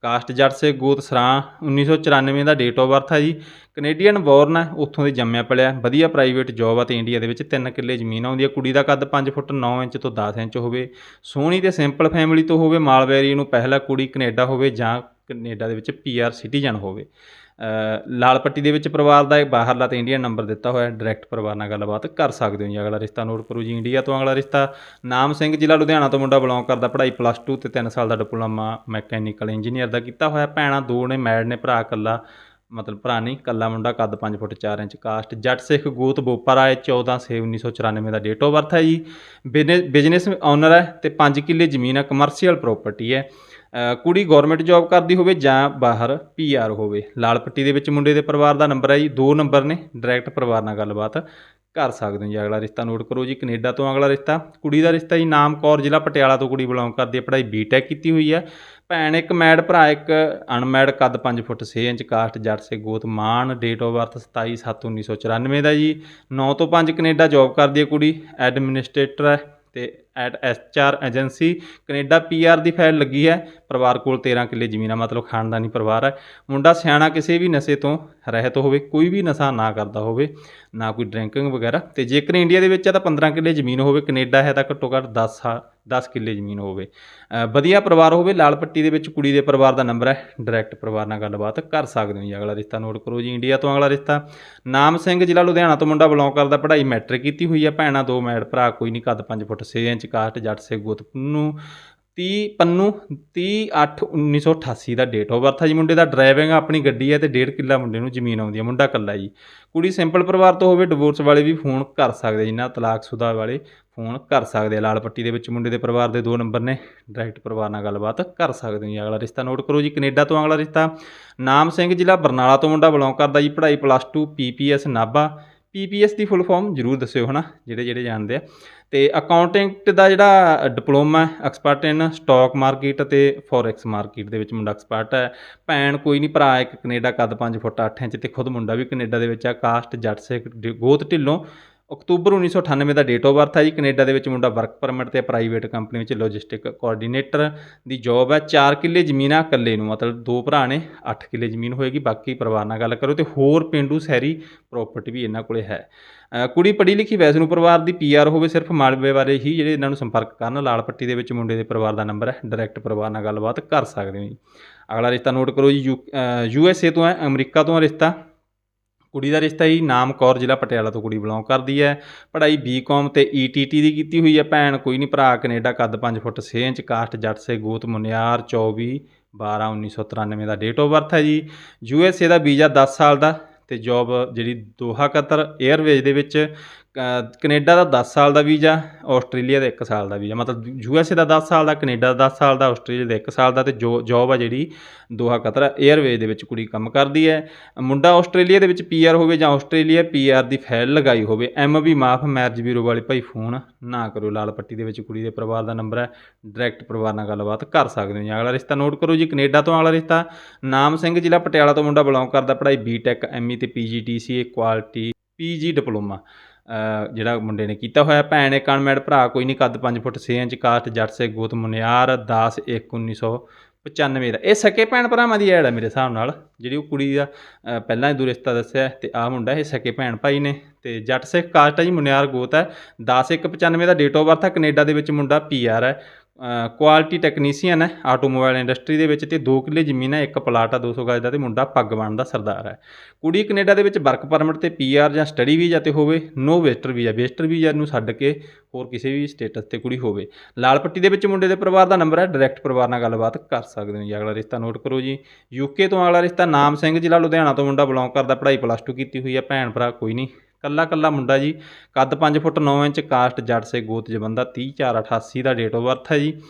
ਕਾਸਟ ਜੱਟ ਸੇ ਗੋਤ ਸਰਾਂ 1994 ਦਾ ਡੇਟ ਆਫ ਬਰਥ ਹੈ ਜੀ। ਕੈਨੇਡੀਅਨ ਬੋਰਨ ਹੈ, ਉੱਥੋਂ ਦੇ ਜੰਮਿਆ ਪਲਿਆ ਵਧੀਆ ਪ੍ਰਾਈਵੇਟ ਜੌਬ ਆ ਤੇ ਇੰਡੀਆ ਦੇ ਵਿੱਚ 3 ਕਿੱਲੇ ਜ਼ਮੀਨ ਆਉਂਦੀ ਹੈ। ਕੁੜੀ ਦਾ ਕੱਦ 5 ਫੁੱਟ 9 ਇੰਚ ਤੋਂ 10 ਇੰਚ ਹੋਵੇ। ਸੋਹਣੀ ਤੇ ਸਿੰਪਲ ਫੈਮਿਲੀ ਤੋਂ ਹੋਵੇ। ਮਾਲਵੇਰੀ ਨੂੰ ਪਹਿਲਾ ਕੁੜੀ ਕੈਨੇਡਾ ਹੋਵੇ ਜਾਂ ਕੈਨੇਡਾ ਦੇ ਵਿੱਚ ਪੀਆਰ ਸਿਟੀਜ਼ਨ ਹੋਵੇ। ਲਾਲ ਪੱਟੀ ਦੇ ਵਿੱਚ ਪਰਿਵਾਰ ਦਾ ਬਾਹਰਲਾ ਤੇ ਇੰਡੀਅਨ ਨੰਬਰ ਦਿੱਤਾ ਹੋਇਆ ਡਾਇਰੈਕਟ ਪਰਿਵਾਰ ਨਾਲ ਗੱਲਬਾਤ ਕਰ ਸਕਦੇ ਹੋ ਜੀ। ਅਗਲਾ ਰਿਸ਼ਤਾ ਨੋਟ ਕਰੋ ਜੀ ਇੰਡੀਆ ਤੋਂ ਅਗਲਾ ਰਿਸ਼ਤਾ ਨਾਮ ਸਿੰਘ, ਜ਼ਿਲ੍ਹਾ ਲੁਧਿਆਣਾ ਤੋਂ ਮੁੰਡਾ ਬਿਲੋਂਗ ਕਰਦਾ। ਪੜ੍ਹਾਈ ਪਲੱਸ 2 ਤੇ 3 ਸਾਲ ਦਾ ਡਿਪਲੋਮਾ ਮੈਕੈਨੀਕਲ ਇੰਜੀਨੀਅਰ ਦਾ ਕੀਤਾ ਹੋਇਆ। ਭੈਣਾਂ ਦੋ ਨੇ, ਮੈਡ ਨੇ, ਭਰਾ ਇਕੱਲਾ, ਮਤਲਬ ਭਰਾ ਨਹੀਂ ਕੱਲਾ ਮੁੰਡਾ, ਕੱਦ 5 foot 4 inch caste Jatt Sikh ਗੋਤ ਬੋਪਾ ਰਾਏ 14 ਸੇ 1994 ਦਾ ਡੇਟ ਆਫ ਬਰਥ ਹੈ ਜੀ। ਬਿਜ਼ਨਸ ਓਨਰ ਹੈ ਤੇ 5 ਕਿੱਲੇ ਜ਼ਮੀਨ ਹੈ ਕਮਰਸ਼ੀਅਲ ਪ੍ਰਾਪਰਟੀ ਹੈ। ਕੁੜੀ ਗਵਰਨਮੈਂਟ ਜੌਬ ਕਰਦੀ ਹੋਵੇ ਜਾਂ ਬਾਹਰ ਪੀਆਰ ਹੋਵੇ। ਲਾਲ ਪੱਟੀ ਦੇ ਵਿੱਚ ਮੁੰਡੇ ਦੇ ਪਰਿਵਾਰ ਦਾ ਨੰਬਰ ਹੈ ਜੀ, ਦੋ ਨੰਬਰ ਨੇ ਡਾਇਰੈਕਟ ਪਰਿਵਾਰ ਨਾਲ ਗੱਲਬਾਤ ਕਰ ਸਕਦੇ ਹੋ ਜੀ। ਅਗਲਾ ਰਿਸ਼ਤਾ ਨੋਟ ਕਰੋ ਜੀ, ਕੈਨੇਡਾ ਤੋਂ ਅਗਲਾ ਰਿਸ਼ਤਾ। ਕੁੜੀ ਦਾ ਰਿਸ਼ਤਾ ਜੀ, ਨਾਮ ਕੌਰ ਜ਼ਿਲ੍ਹਾ ਪਟਿਆਲਾ ਤੋਂ ਕੁੜੀ ਬਿਲੋਂਗ ਕਰਦੀ ਹੈ, ਪੜ੍ਹਾਈ ਬੀਟੈਕ ਕੀਤੀ ਹੋਈ ਹੈ। ਭੈਣ ਇੱਕ ਮੈਡ ਭਰਾ ਇੱਕ ਅਨਮੈਡ ਕੱਦ 5 ਫੁੱਟ 6 ਇੰਚ, ਕਾਸਟ ਜੱਟ ਸੇ ਗੋਤ ਮਾਨ ਡੇਟ ਆਫ ਬਰਥ 27 7 1994 ਦਾ ਜੀ। 9 ਤੋਂ 5 ਕੈਨੇਡਾ ਜੌਬ ਕਰਦੀ ਹੈ ਕੁੜੀ ਐਡਮਿਨਿਸਟ੍ਰੇਟਰ ਹੈ ਤੇ at HR agency Canada PR the file ਲੱਗੀ ਹੈ। ਪਰਿਵਾਰ ਕੋਲ 13 ਕਿੱਲੇ ਜ਼ਮੀਨਾਂ ਮਤਲਬ ਖਾਨਦਾਨੀ ਪਰਿਵਾਰ ਹੈ। ਮੁੰਡਾ ਸਿਆਣਾ ਕਿਸੇ ਵੀ ਨਸ਼ੇ ਤੋਂ ਰਹਿਤ ਹੋਵੇ, ਕੋਈ ਵੀ ਨਸ਼ਾ ਨਾ ਕਰਦਾ ਹੋਵੇ, ਨਾ ਕੋਈ ਡਰਿੰਕਿੰਗ ਵਗੈਰਾ। ਤੇ ਜੇਕਰ ਇੰਡੀਆ ਦੇ ਵਿੱਚ ਹੈ ਤਾਂ 15 ਕਿੱਲੇ ਜ਼ਮੀਨ ਹੋਵੇ ਕੈਨੇਡਾ ਹੈ ਤਾਂ ਘੱਟੋ ਘੱਟ 10 ਸਾ 10 ਕਿੱਲੇ ਜ਼ਮੀਨ ਹੋਵੇ। ਵਧੀਆ ਪਰਿਵਾਰ ਹੋਵੇ, ਲਾਲ ਪੱਟੀ ਦੇ ਵਿੱਚ ਕੁੜੀ ਦੇ ਪਰਿਵਾਰ ਦਾ ਨੰਬਰ ਹੈ ਡਾਇਰੈਕਟ ਪਰਿਵਾਰ ਨਾਲ ਗੱਲਬਾਤ ਕਰ ਸਕਦੇ ਹੋ ਜੀ। ਅਗਲਾ ਰਿਸ਼ਤਾ ਨੋਟ ਕਰੋ ਜੀ ਇੰਡੀਆ ਤੋਂ ਅਗਲਾ ਰਿਸ਼ਤਾ। ਨਾਮ ਸਿੰਘ ਜ਼ਿਲ੍ਹਾ ਲੁਧਿਆਣਾ ਤੋਂ ਮੁੰਡਾ ਬਿਲੋਂਗ ਕਰਦਾ, ਪੜ੍ਹਾਈ ਮੈਟ੍ਰਿਕ ਕੀਤੀ ਹੋਈ ਹੈ। ਭੈਣਾਂ ਦੋ ਮੈਡ ਭਰਾ ਕੋਈ ਨਹੀਂ, ਕੱਦ 5 ਫੁੱਟ 6 ਇੰਚ। ਕਾਸਟ ਜੱਟ ਸੇ ਗੁੱਤ ਨੂੰ 30 ਪੰਨੂ 30 8 1988 ਦਾ ਡੇਟ ਆਫ ਬਰਥ ਹੈ ਜੀ। ਮੁੰਡੇ ਦਾ ਡਰਾਈਵਿੰਗ ਆਪਣੀ ਗੱਡੀ ਹੈ ਤੇ 1.5 ਕਿੱਲਾ ਮੁੰਡੇ ਨੂੰ ਜ਼ਮੀਨ ਆਉਂਦੀ ਹੈ ਮੁੰਡਾ ਇਕੱਲਾ ਜੀ। ਕੁੜੀ ਸਿੰਪਲ ਪਰਿਵਾਰ ਤੋਂ ਹੋਵੇ ਡਿਵੋਰਸ ਵਾਲੇ ਵੀ ਫੋਨ ਕਰ ਸਕਦੇ ਜਿਨ੍ਹਾਂ ਤਲਾਕਸ਼ੁਦਾ ਵਾਲੇ ਫੋਨ ਕਰ ਸਕਦੇ ਆ। ਲਾਲ ਪੱਟੀ ਦੇ ਵਿੱਚ ਮੁੰਡੇ ਦੇ ਪਰਿਵਾਰ ਦੇ ਦੋ ਨੰਬਰ ਨੇ। ਡਾਇਰੈਕਟ ਪਰਿਵਾਰ ਨਾਲ ਗੱਲਬਾਤ ਕਰ ਸਕਦੇ ਹੋ ਜੀ। ਅਗਲਾ ਰਿਸ਼ਤਾ ਨੋਟ ਕਰੋ ਜੀ। ਕੈਨੇਡਾ ਤੋਂ ਅਗਲਾ ਰਿਸ਼ਤਾ। ਨਾਮ ਸਿੰਘ ਜ਼ਿਲ੍ਹਾ ਬਰਨਾਲਾ ਤੋਂ ਮੁੰਡਾ ਬਿਲੋਂਗ ਕਰਦਾ ਜੀ। ਪੜ੍ਹਾਈ ਪਲੱਸ 2 ਪੀਪੀਐਸ ਨਾਭਾ। ਪੀਪੀਐਸ ਦੀ ਫੁੱਲ ਫਾਰਮ ਜਰੂਰ ਦੱਸਿਓ ਹਨਾ। ਜਿਹੜੇ ਜਿਹੜੇ ਜਾਣਦੇ ਆ। ਤੇ ਅਕਾਊਂਟਿੰਗ ਦਾ ਜਿਹੜਾ diploma expert in stock market ਅਤੇ ਫੋਰੈਕਸ ਮਾਰਕੀਟ ਦੇ ਵਿੱਚ ਮੁੰਡਾ ਐਕਸਪਰਟ ਹੈ। ਭੈਣ ਕੋਈ ਨਹੀਂ ਭਰਾ ਇੱਕ ਕੈਨੇਡਾ ਕੱਦ 5 ਫੁੱਟ 8 ਇੰਚ ਤੇ ਖੁਦ ਮੁੰਡਾ ਵੀ ਕੈਨੇਡਾ ਦੇ ਵਿੱਚ ਆ ਕਾਸਟ ਜੱਟ ਸਿੱਖ ਡ- ਗੋਤ ਢਿੱਲੋਂ ਅਕਤੂਬਰ 1998 ਦਾ ਡੇਟ ਆਫ ਬਰਥ ਹੈ ਜੀ। ਕੈਨੇਡਾ ਦੇ ਵਿੱਚ ਮੁੰਡਾ ਵਰਕ ਪਰਮਿਟ ਤੇ ਪ੍ਰਾਈਵੇਟ ਕੰਪਨੀ ਵਿੱਚ ਲੌਜਿਸਟਿਕ ਕੋਆਰਡੀਨੇਟਰ ਦੀ ਜੌਬ ਹੈ 4 ਕਿੱਲੇ ਜ਼ਮੀਨਾਂ ਇਕੱਲੇ ਨੂੰ, ਮਤਲਬ ਦੋ ਭਰਾ ਨੇ 8 ਕਿੱਲੇ ਜ਼ਮੀਨ ਹੋਏਗੀ। ਬਾਕੀ ਪਰਿਵਾਰ ਨਾਲ ਗੱਲ ਕਰੋ ਤੇ ਹੋਰ ਪਿੰਡੂ ਸ਼ਹਿਰੀ ਪ੍ਰਾਪਰਟੀ ਵੀ ਇਹਨਾਂ ਕੋਲੇ ਹੈ। ਕੁੜੀ ਪੜ੍ਹੀ ਲਿਖੀ ਵੈਸੇ ਨੂੰ ਪਰਿਵਾਰ ਦੀ ਪੀਆਰ ਹੋਵੇ ਸਿਰਫ ਮਾਲਵੇ ਬਾਰੇ ਹੀ, ਜਿਹੜੇ ਇਹਨਾਂ ਨੂੰ ਸੰਪਰਕ ਕਰਨ, ਲਾਲ ਪੱਟੀ ਦੇ ਵਿੱਚ ਮੁੰਡੇ ਦੇ ਪਰਿਵਾਰ ਦਾ ਨੰਬਰ ਹੈ। ਡਾਇਰੈਕਟ ਪਰਿਵਾਰ ਨਾਲ ਗੱਲਬਾਤ ਕਰ ਸਕਦੇ ਹੋ ਜੀ। ਅਗਲਾ ਰਿਸ਼ਤਾ ਨੋਟ ਕਰੋ ਜੀ। ਯੂ ਐਸ ਏ ਤੋਂ ਹੈ, ਅਮਰੀਕਾ ਤੋਂ ਹੈ ਰਿਸ਼ਤਾ। ਕੁੜੀ ਦਾ ਰਿਸ਼ਤਾ ਜੀ ਨਾਮ ਕੌਰ ਜ਼ਿਲ੍ਹਾ ਪਟਿਆਲਾ ਤੋਂ ਕੁੜੀ ਬਿਲੋਂਗ ਕਰਦੀ ਹੈ। ਪੜ੍ਹਾਈ ਬੀਕਾਮ ਤੇ ਈਟੀਟੀ ਦੀ ਕੀਤੀ ਹੋਈ ਹੈ ਭੈਣ। ਕੋਈ ਨਹੀਂ, ਭਰਾ ਕੈਨੇਡਾ ਕੱਦ 5 ਫੁੱਟ 6 ਇੰਚ, ਕਾਸਟ ਜੱਟ ਸੇ ਗੋਤ ਮੁਨਿਆਰ 24 12 1993 ਦਾ ਡੇਟ ਆਫ ਬਰਥ ਹੈ ਜੀ। ਯੂ ਐਸ ਏ ਦਾ ਵੀਜ਼ਾ 10 ਸਾਲ ਦਾ ਤੇ ਜੌਬ ਜਿਹੜੀ ਦੋਹਾ ਕਤਰ 에ਅਰਵੇਜ਼ ਦੇ ਵਿੱਚ ਕੈਨੇਡਾ ਦਾ 10 ਸਾਲ ਦਾ ਵੀਜ਼ਾ, ਆਸਟ੍ਰੇਲੀਆ ਦਾ 1 ਸਾਲ ਦਾ ਵੀਜ਼ਾ। ਮਤਲਬ ਯੂ ਐਸ ਏ ਦਾ 10 ਸਾਲ ਦਾ, ਕੈਨੇਡਾ ਦਾ 10 ਸਾਲ ਦਾ, ਆਸਟ੍ਰੇਲੀਆ ਦਾ 1 ਸਾਲ ਦਾ ਤੇ ਜੋ ਜੌਬ ਆ ਜਿਹੜੀ ਦੋਹਾ ਕਤਰਾ 에ਅਰਵੇਜ਼ ਦੇ ਵਿੱਚ ਕੁੜੀ ਕੰਮ ਕਰਦੀ ਹੈ। ਮੁੰਡਾ ਆਸਟ੍ਰੇਲੀਆ ਦੇ ਵਿੱਚ ਪੀਆਰ ਹੋਵੇ ਜਾਂ ਆਸਟ੍ਰੇਲੀਆ ਪੀਆਰ ਦੀ ਫਾਈਲ ਲਗਾਈ ਹੋਵੇ ਐਮ ਵੀ ਮਾਫ ਮੈਰਿਜ ਬਿਊਰੋ ਵਾਲੇ ਭਾਈ ਫੋਨ ਨਾ ਕਰੋ ਲਾਲ ਪੱਟੀ ਦੇ ਵਿੱਚ ਕੁੜੀ ਦੇ ਪਰਿਵਾਰ ਦਾ ਨੰਬਰ ਹੈ ਡਾਇਰੈਕਟ ਪਰਿਵਾਰ ਨਾਲ ਗੱਲਬਾਤ ਕਰ ਸਕਦੇ ਹੋ ਜੀ। ਅਗਲਾ ਰਿਸ਼ਤਾ ਨੋਟ ਕਰੋ ਜੀ, ਕੈਨੇਡਾ ਤੋਂ ਅਗਲਾ ਰਿਸ਼ਤਾ, ਨਾਮ ਸਿੰਘ ਜ਼ਿਲ੍ਹਾ ਪਟਿਆਲਾ ਤੋਂ ਮੁੰਡਾ ਬਿਲੋਂਗ ਕਰਦਾ, ਪੜ੍ਹਾਈ ਬੀਟੈਕ ਐਮਈ ਤੇ ਪੀਜੀਟੀਸੀਏ ਕੁਆਲਿਟੀ ਪੀਜੀ ਡਿਪਲੋਮਾ ਜਿਹੜਾ ਮੁੰਡੇ ਨੇ ਕੀਤਾ ਹੋਇਆ ਭੈਣ ਇੱਕ ਅਨਮੈਡ ਭਰਾ, ਕੋਈ ਨਹੀਂ ਕੱਦ 5 ਫੁੱਟ 6 ਇੰਚ ਕਾਸਟ ਜੱਟ ਸੇ ਗੋਤ, ਮੁਨਿਆਰ 10 1 1995 ਦਾ। ਇਹ ਸਕੇ ਭੈਣ ਭਰਾਵਾਂ ਦੀ ਐਡ ਹੈ ਮੇਰੇ ਹਿਸਾਬ ਨਾਲ, ਜਿਹੜੀ ਉਹ ਕੁੜੀ ਦਾ ਪਹਿਲਾਂ ਹੀ ਦੋ ਰਿਸ਼ਤਾ ਦੱਸਿਆ ਤੇ ਆਹ ਮੁੰਡਾ ਇਹ ਸਕੇ ਭੈਣ ਭਾਈ ਨੇ ਤੇ ਜੱਟ ਸਿੱਖ ਕਾਸਟ ਹੈ ਜੀ, ਮੁਨਿਆਰ ਗੋਤ ਹੈ 10 1 95 ਦਾ ਡੇਟ ਆਫ ਬਰਥ ਹੈ ਕੈਨੇਡਾ ਦੇ ਵਿੱਚ ਮੁੰਡਾ ਪੀਆਰ ਹੈ ਕੁਆਲਿਟੀ ਟੈਕਨੀਸ਼ੀਅਨ ਹੈ ਆਟੋਮੋਬਾਈਲ ਇੰਡਸਟਰੀ ਦੇ ਵਿੱਚ ਤੇ 2 ਕਿੱਲੇ ਜ਼ਮੀਨ ਹੈ, ਇੱਕ ਪਲਾਟ ਆ 200 ਗਜ ਦਾ ਤੇ ਮੁੰਡਾ ਪੱਗ ਬਣਦਾ ਸਰਦਾਰ ਹੈ। ਕੁੜੀ ਕੈਨੇਡਾ ਦੇ ਵਿੱਚ ਵਰਕ ਪਰਮਿਟ ਤੇ ਪੀਆਰ ਜਾਂ ਸਟੱਡੀ ਵੀਜ਼ਾ ਤੇ ਹੋਵੇ ਨੋ ਵੇਸਟਰ ਵੀਜ਼ਾ ਵੇਸਟਰ ਵੀਜ਼ਾ ਨੂੰ ਛੱਡ ਕੇ ਹੋਰ ਕਿਸੇ ਵੀ ਸਟੇਟਸ ਤੇ ਕੁੜੀ ਹੋਵੇ। ਲਾਲ ਪੱਟੀ ਦੇ ਵਿੱਚ ਮੁੰਡੇ ਦੇ ਪਰਿਵਾਰ ਦਾ ਨੰਬਰ ਹੈ ਡਾਇਰੈਕਟ ਪਰਿਵਾਰ ਨਾਲ ਗੱਲਬਾਤ ਕਰ ਸਕਦੇ ਹੋ ਜੀ। ਅਗਲਾ ਰਿਸ਼ਤਾ ਨੋਟ ਕਰੋ ਜੀ। ਯੂਕੇ ਤੋਂ ਅਗਲਾ ਰਿਸ਼ਤਾ ਨਾਮ ਸਿੰਘ ਜ਼ਿਲ੍ਹਾ ਲੁਧਿਆਣਾ ਤੋਂ ਮੁੰਡਾ ਬਿਲੋਂਗ ਕਰਦਾ, ਪੜ੍ਹਾਈ ਪਲੱਸ 2 ਕੀਤੀ ਹੋਈ ਹੈ, ਭੈਣ ਭਰਾ ਕੋਈ ਨਹੀਂ। ਕੱਲਾ ਕੱਲਾ ਮੁੰਡਾ ਜੀ ਕੱਦ 5 ਫੁੱਟ 9 ਇੰਚ ਕਾਸਟ ਜੱਟ ਸੇ ਗੋਤ ਜਬੰਦਾ 30 4 88 ਦਾ ਡੇਟ ਆਫ ਬਰਥ ਹੈ ਜੀ।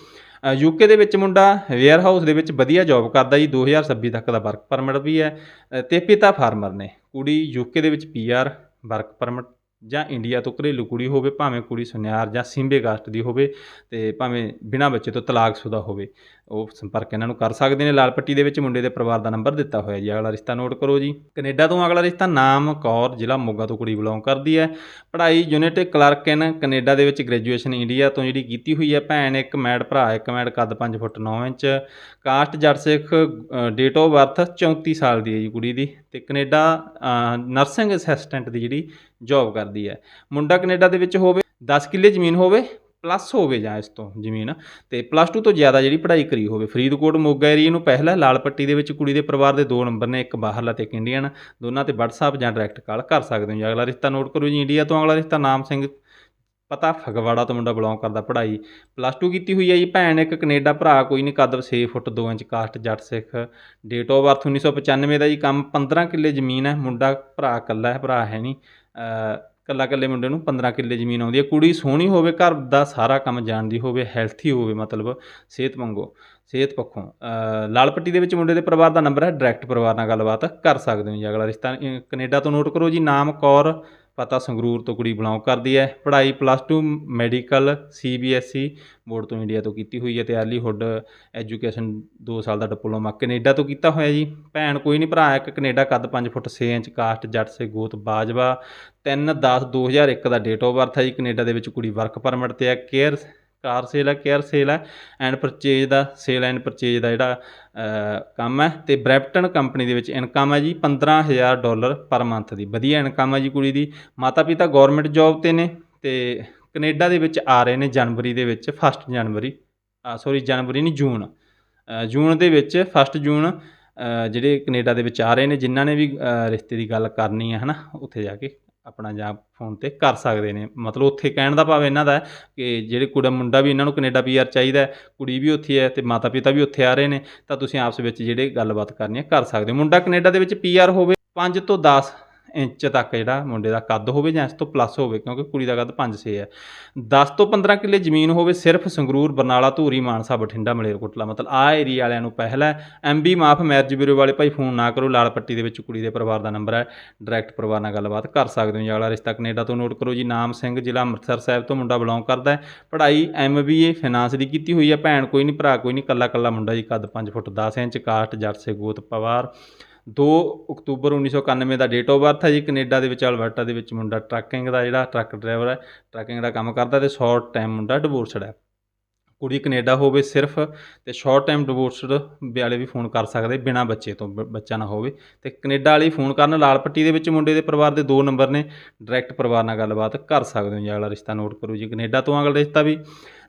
ਯੂਕੇ ਦੇ ਵਿੱਚ ਮੁੰਡਾ ਵੇਅਰ ਹਾਊਸ ਦੇ ਵਿੱਚ ਵਧੀਆ ਜੌਬ ਕਰਦਾ ਜੀ 2026 ਤੱਕ ਦਾ ਵਰਕ ਪਰਮਿਟ ਵੀ ਹੈ। ਅ, ਤੇ ਪਿਤਾ ਫਾਰਮਰ ਨੇ ਕੁੜੀ ਯੂਕੇ ਦੇ ਵਿੱਚ ਪੀਆਰ ਵਰਕ ਪਰਮਿਟ ਜਾਂ ਇੰਡੀਆ ਤੋਂ ਘਰੇਲੂ ਕੁੜੀ ਹੋਵੇ ਭਾਵੇਂ ਕੁੜੀ ਸੁਨਿਆਰ ਜਾਂ ਸਿੰਬੇ ਕਾਸਟ ਦੀ ਹੋਵੇ ਤੇ ਭਾਵੇਂ ਬਿਨਾਂ ਬੱਚੇ ਤੋਂ ਤਲਾਕਸ਼ੁਦਾ ਹੋਵੇ। ਉਹ ਸੰਪਰਕ ਇਹਨਾਂ ਨੂੰ ਕਰ ਸਕਦੇ ਨੇ। ਲਾਲ ਪੱਟੀ ਦੇ ਵਿੱਚ ਮੁੰਡੇ ਦੇ ਪਰਿਵਾਰ ਦਾ ਨੰਬਰ ਦਿੱਤਾ ਹੋਇਆ ਜੀ। ਅਗਲਾ ਰਿਸ਼ਤਾ ਨੋਟ ਕਰੋ ਜੀ। ਕੈਨੇਡਾ ਤੋਂ ਅਗਲਾ ਰਿਸ਼ਤਾ ਨਾਮ ਕੌਰ, ਜ਼ਿਲ੍ਹਾ ਮੋਗਾ ਤੋਂ ਕੁੜੀ ਬਿਲੋਂਗ ਕਰਦੀ ਹੈ। ਪੜ੍ਹਾਈ ਯੂਨਿਟ ਕਲਰਕ ਇਨ ਕੈਨੇਡਾ ਦੇ ਵਿੱਚ ਗ੍ਰੈਜੂਏਸ਼ਨ ਇੰਡੀਆ ਤੋਂ ਜਿਹੜੀ ਕੀਤੀ ਹੋਈ ਹੈ ਭੈਣ, ਇੱਕ ਮੈਡ ਭਰਾ, ਇੱਕ ਮੈਡ ਕੱਦ 5 ਫੁੱਟ 9 inch. Caste Jatt Sikh date of birth 34 ਸਾਲ ਦੀ ਹੈ ਜੀ ਕੁੜੀ ਦੀ। ਤੇ ਕੈਨੇਡਾ ਨਰਸਿੰਗ ਅਸਿਸਟੈਂਟ ਦੀ ਜਿਹੜੀ ਜੌਬ ਕਰਦੀ ਹੈ। ਮੁੰਡਾ ਕੈਨੇਡਾ ਦੇ ਵਿੱਚ ਹੋਵੇ 10 ਕਿੱਲੇ ਜ਼ਮੀਨ ਹੋਵੇ ਪਲੱਸ ਹੋਵੇ ਜਾਂ ਇਸ ਤੋਂ ਜ਼ਮੀਨ, ਤੇ ਪਲੱਸ 2 ਤੋਂ ਜ਼ਿਆਦਾ ਜਿਹੜੀ ਪੜ੍ਹਾਈ ਕਰੀ ਹੋਵੇ। ਫਰੀਦਕੋਟ ਮੋਗਾ ਏਰੀਆ ਨੂੰ ਪਹਿਲਾ ਲਾਲ ਪੱਟੀ ਦੇ ਵਿੱਚ ਕੁੜੀ ਦੇ ਪਰਿਵਾਰ ਦੇ ਦੋ ਨੰਬਰ ਨੇ, ਇੱਕ ਬਾਹਰਲਾ ਤੇ ਇੱਕ ਇੰਡੀਅਨ ਦੋਨਾਂ ਤੇ WhatsApp ਜਾਂ ਡਾਇਰੈਕਟ ਕਾਲ ਕਰ ਸਕਦੇ ਹੋ ਜੀ। ਅਗਲਾ ਰਿਸ਼ਤਾ ਨੋਟ ਕਰੋ ਜੀ ਇੰਡੀਆ ਤੋਂ, ਅਗਲਾ ਰਿਸ਼ਤਾ ਨਾਮ ਸਿੰਘ ਪਤਾ, ਫਗਵਾੜਾ ਤੋਂ ਮੁੰਡਾ ਬਿਲੋਂਗ ਕਰਦਾ ਪੜ੍ਹਾਈ। ਪਲੱਸ 2 ਕੀਤੀ ਹੋਈ ਹੈ ਜੀ ਭੈਣ, ਇੱਕ ਕੈਨੇਡਾ ਭਰਾ, ਕੋਈ ਨਹੀਂ ਕੱਦ 6 ਫੁੱਟ 2 inch, caste Jatt Sikh. Date of birth 1995 ਦਾ ਜੀ ਕੰਮ 15 ਕਿੱਲੇ ਜ਼ਮੀਨ ਹੈ, ਮੁੰਡਾ ਭਰਾ ਇਕੱਲਾ ਹੈ, ਭਰਾ ਹੈ ਨਹੀਂ ਕੱਲਾ ਕੱਲੇ ਮੁੰਡੇ ਨੂੰ 15 ਕਿੱਲੇ ਜ਼ਮੀਨ ਆਉਂਦੀ ਹੈ। ਕੁੜੀ ਸੋਹਣੀ ਹੋਵੇ ਘਰ ਦਾ ਸਾਰਾ ਕੰਮ ਜਾਣਦੀ ਹੋਵੇ ਹੈਲਥੀ ਹੋਵੇ ਮਤਲਬ ਸਿਹਤ ਮੰਗੋ ਸਿਹਤ ਪੱਖੋਂ। ਅ, ਲਾਲ ਪੱਟੀ ਦੇ ਵਿੱਚ ਮੁੰਡੇ ਦੇ ਪਰਿਵਾਰ ਦਾ ਨੰਬਰ ਹੈ ਡਾਇਰੈਕਟ ਪਰਿਵਾਰ ਨਾਲ ਗੱਲਬਾਤ ਕਰ ਸਕਦੇ ਹੋ ਜੀ ਅਗਲਾ ਰਿਸ਼ਤਾ। ਅ, ਕੈਨੇਡਾ ਤੋਂ ਨੋਟ ਕਰੋ ਜੀ ਨਾਮ ਕੌਰ ਪਤਾ ਸੰਗਰੂਰ ਤੋਂ ਕੁੜੀ ਬਿਲੋਂਗ ਕਰਦੀ ਹੈ। ਪੜ੍ਹਾਈ ਪਲੱਸ 2 ਮੈਡੀਕਲ ਸੀਬੀਐਸਈ ਬੋਰਡ ਤੋਂ ਇੰਡੀਆ ਤੋਂ ਕੀਤੀ ਹੋਈ ਹੈ ਤੇ ਅਰਲੀਹੁੱਡ ਐਜੂਕੇਸ਼ਨ 2 ਸਾਲ ਦਾ ਡਿਪਲੋਮਾ ਕੈਨੇਡਾ ਤੋਂ ਕੀਤਾ ਹੋਇਆ ਜੀ। ਭੈਣ ਕੋਈ ਨਹੀਂ, ਭਰਾ ਇੱਕ, ਕੈਨੇਡਾ ਕੱਦ 5 ਫੁੱਟ 6 ਇੰਚ, ਕਾਸਟ, ਜੱਟ ਸੇ ਗੋਤ, ਬਾਜਵਾ। 3 10 2001 ਦਾ ਡੇਟ ਆਫ ਬਰਥ ਹੈ ਜੀ। ਕੈਨੇਡਾ ਦੇ ਵਿੱਚ ਕੁੜੀ ਵਰਕ ਪਰਮਿਟ ਤੇ ਹੈ। ਕੇਅਰ ਕਾਰ ਸੇਲ ਹੈ ਕੇਅਰ ਸੇਲ ਹੈ ਐਂਡ ਪਰਚੇਜ ਦਾ ਸੇਲ ਐਂਡ ਪਰਚੇਜ ਦਾ ਜਿਹੜਾ ਕੰਮ ਹੈ ਤੇ ਬ੍ਰੈਪਟਨ ਕੰਪਨੀ ਦੇ ਵਿੱਚ ਇਨਕਮ ਹੈ ਜੀ 15000 ਡਾਲਰ ਪਰ ਮੰਥ ਦੀ। ਵਧੀਆ ਇਨਕਮ ਹੈ ਜੀ ਕੁੜੀ ਦੀ। ਮਾਤਾ ਪਿਤਾ ਗਵਰਨਮੈਂਟ ਜੌਬ ਤੇ ਨੇ, ਤੇ ਕੈਨੇਡਾ ਦੇ ਵਿੱਚ ਆ ਰਹੇ ਨੇ ਜਨਵਰੀ ਦੇ ਵਿੱਚ 1 ਜਨਵਰੀ ਸੌਰੀ ਜਨਵਰੀ ਨਹੀਂ, ਜੂਨ ਜੂਨ ਦੇ ਵਿੱਚ 1 ਜੂਨ ਜਿਹੜੇ ਕੈਨੇਡਾ ਦੇ ਵਿੱਚ ਆ ਰਹੇ ਨੇ, ਜਿਨ੍ਹਾਂ ਨੇ ਵੀ ਰਿਸ਼ਤੇ ਦੀ ਗੱਲ ਕਰਨੀ ਹੈ ਹਨਾ, ਉੱਥੇ ਜਾ ਕੇ। ਆਪਣਾ ਜਾਂ ਫੋਨ ਤੇ ਕਰ ਸਕਦੇ ਨੇ। ਮਤਲਬ ਉੱਥੇ ਕਹਿਣ ਦਾ ਭਾਵ ਇਹਨਾਂ ਦਾ ਹੈ ਕਿ ਜਿਹੜੇ ਕੁੜਾ ਮੁੰਡਾ ਵੀ ਇਹਨਾਂ ਨੂੰ ਕੈਨੇਡਾ ਪੀਆਰ ਚਾਹੀਦਾ ਕੁੜੀ ਵੀ ਉੱਥੇ ਹੈ ਤੇ ਮਾਤਾ ਪਿਤਾ ਵੀ ਉੱਥੇ ਆ ਰਹੇ ਨੇ, ਤਾਂ ਤੁਸੀਂ ਆਪਸ ਵਿੱਚ ਜਿਹੜੇ ਗੱਲਬਾਤ ਕਰਨੀ ਹੈ ਕਰ ਸਕਦੇ ਹੋ। ਮੁੰਡਾ ਕੈਨੇਡਾ ਦੇ ਵਿੱਚ ਪੀਆਰ ਹੋਵੇ 5 ਤੋਂ 10 ਇੰਚ ਤੱਕ ਜਿਹੜਾ ਮੁੰਡੇ ਦਾ ਕੱਦ ਹੋਵੇ ਜਾਂ ਇਸ ਤੋਂ ਪਲੱਸ ਹੋਵੇ, ਕਿਉਂਕਿ ਕੁੜੀ ਦਾ ਕੱਦ 5-6 ਹੈ 10 ਤੋਂ 15 ਕਿੱਲੇ ਜ਼ਮੀਨ ਹੋਵੇ ਸਿਰਫ ਸੰਗਰੂਰ, ਬਰਨਾਲਾ, ਧੂਰੀ, ਮਾਨਸਾ, ਬਠਿੰਡਾ, ਮਲੇਰਕੋਟਲਾ। ਮਤਲਬ ਆ ਏਰੀਆ ਵਾਲਿਆਂ ਨੂੰ ਪਹਿਲਾ ਐਮਬੀ ਮਾਫ ਮੈਰਿਜ ਬਿਊਰੋ ਵਾਲੇ ਭਾਈ ਫੋਨ ਨਾ ਕਰੋ, ਲਾਲ ਪੱਟੀ ਦੇ ਵਿੱਚ ਕੁੜੀ ਦੇ ਪਰਿਵਾਰ ਦਾ ਨੰਬਰ ਹੈ। ਡਾਇਰੈਕਟ ਪਰਿਵਾਰ ਨਾਲ ਗੱਲਬਾਤ ਕਰ ਸਕਦੇ ਹੋ ਜੀ। ਰਿਸ਼ਤਾ ਕੈਨੇਡਾ ਤੋਂ ਨੋਟ ਕਰੋ ਜੀ। ਨਾਮ ਸਿੰਘ ਜ਼ਿਲ੍ਹਾ ਅੰਮ੍ਰਿਤਸਰ ਸਾਹਿਬ ਤੋਂ ਮੁੰਡਾ ਬਿਲੋਂਗ ਕਰਦਾ ਹੈ। ਪੜ੍ਹਾਈ ਐਮਬੀਏ ਫਾਈਨਾਂਸ ਦੀ ਕੀਤੀ ਹੋਈ ਹੈ। ਭੈਣ ਕੋਈ ਨਹੀਂ, ਭਰਾ ਕੋਈ ਨਹੀਂ। ਕੱਲਾ ਕੱਲਾ ਮੁੰਡਾ ਜੀ। ਕੱਦ 5 ਫੁੱਟ 10 ਇੰਚ, ਕਾਸਟ ਜੱਟ ਸੇ ਗੋਤ, ਪਵਾਰ। 2 ਅਕਤੂਬਰ 1991 ਦਾ ਡੇਟ ਆਫ ਬਰਥ ਹੈ ਜੀ, ਕੈਨੇਡਾ ਦੇ ਵਿੱਚ, ਅਲਬਰਟਾ ਦੇ ਵਿੱਚ ਮੁੰਡਾ ਟਰੱਕਿੰਗ ਦਾ ਜਿਹੜਾ ਟਰੱਕ ਡਰਾਈਵਰ ਹੈ, ਟਰੱਕਿੰਗ ਦਾ ਕੰਮ ਕਰਦਾ ਤੇ ਸ਼ਾਰਟ ਟਾਈਮ ਮੁੰਡਾ ਡਿਵੋਰਸਡ ਹੈ। ਕੁੜੀ ਕੈਨੇਡਾ ਹੋਵੇ ਸਿਰਫ ਤੇ ਸ਼ਾਰਟ ਟਾਈਮ ਡਿਵੋਰਸਡ ਵਾਲੇ ਵੀ ਫੋਨ ਕਰ ਸਕਦੇ ਬਿਨਾਂ ਬੱਚੇ ਤੋਂ, ਬ- ਬੱਚਾ ਨਾ ਹੋਵੇ। ਤੇ ਕੈਨੇਡਾ ਵਾਲੀ ਫੋਨ ਕਰਨ, ਲਾਲ ਪੱਟੀ ਦੇ ਵਿੱਚ ਮੁੰਡੇ ਦੇ ਪਰਿਵਾਰ ਦੇ ਦੋ ਨੰਬਰ ਨੇ ਡਾਇਰੈਕਟ ਪਰਿਵਾਰ ਨਾਲ ਗੱਲਬਾਤ ਕਰ ਸਕਦੇ ਹੋ ਜੀ, ਅਗਲਾ ਰਿਸ਼ਤਾ ਨੋਟ ਕਰੋ ਜੀ, ਕੈਨੇਡਾ ਤੋਂ ਅਗਲਾ ਰਿਸ਼ਤਾ ਵੀ।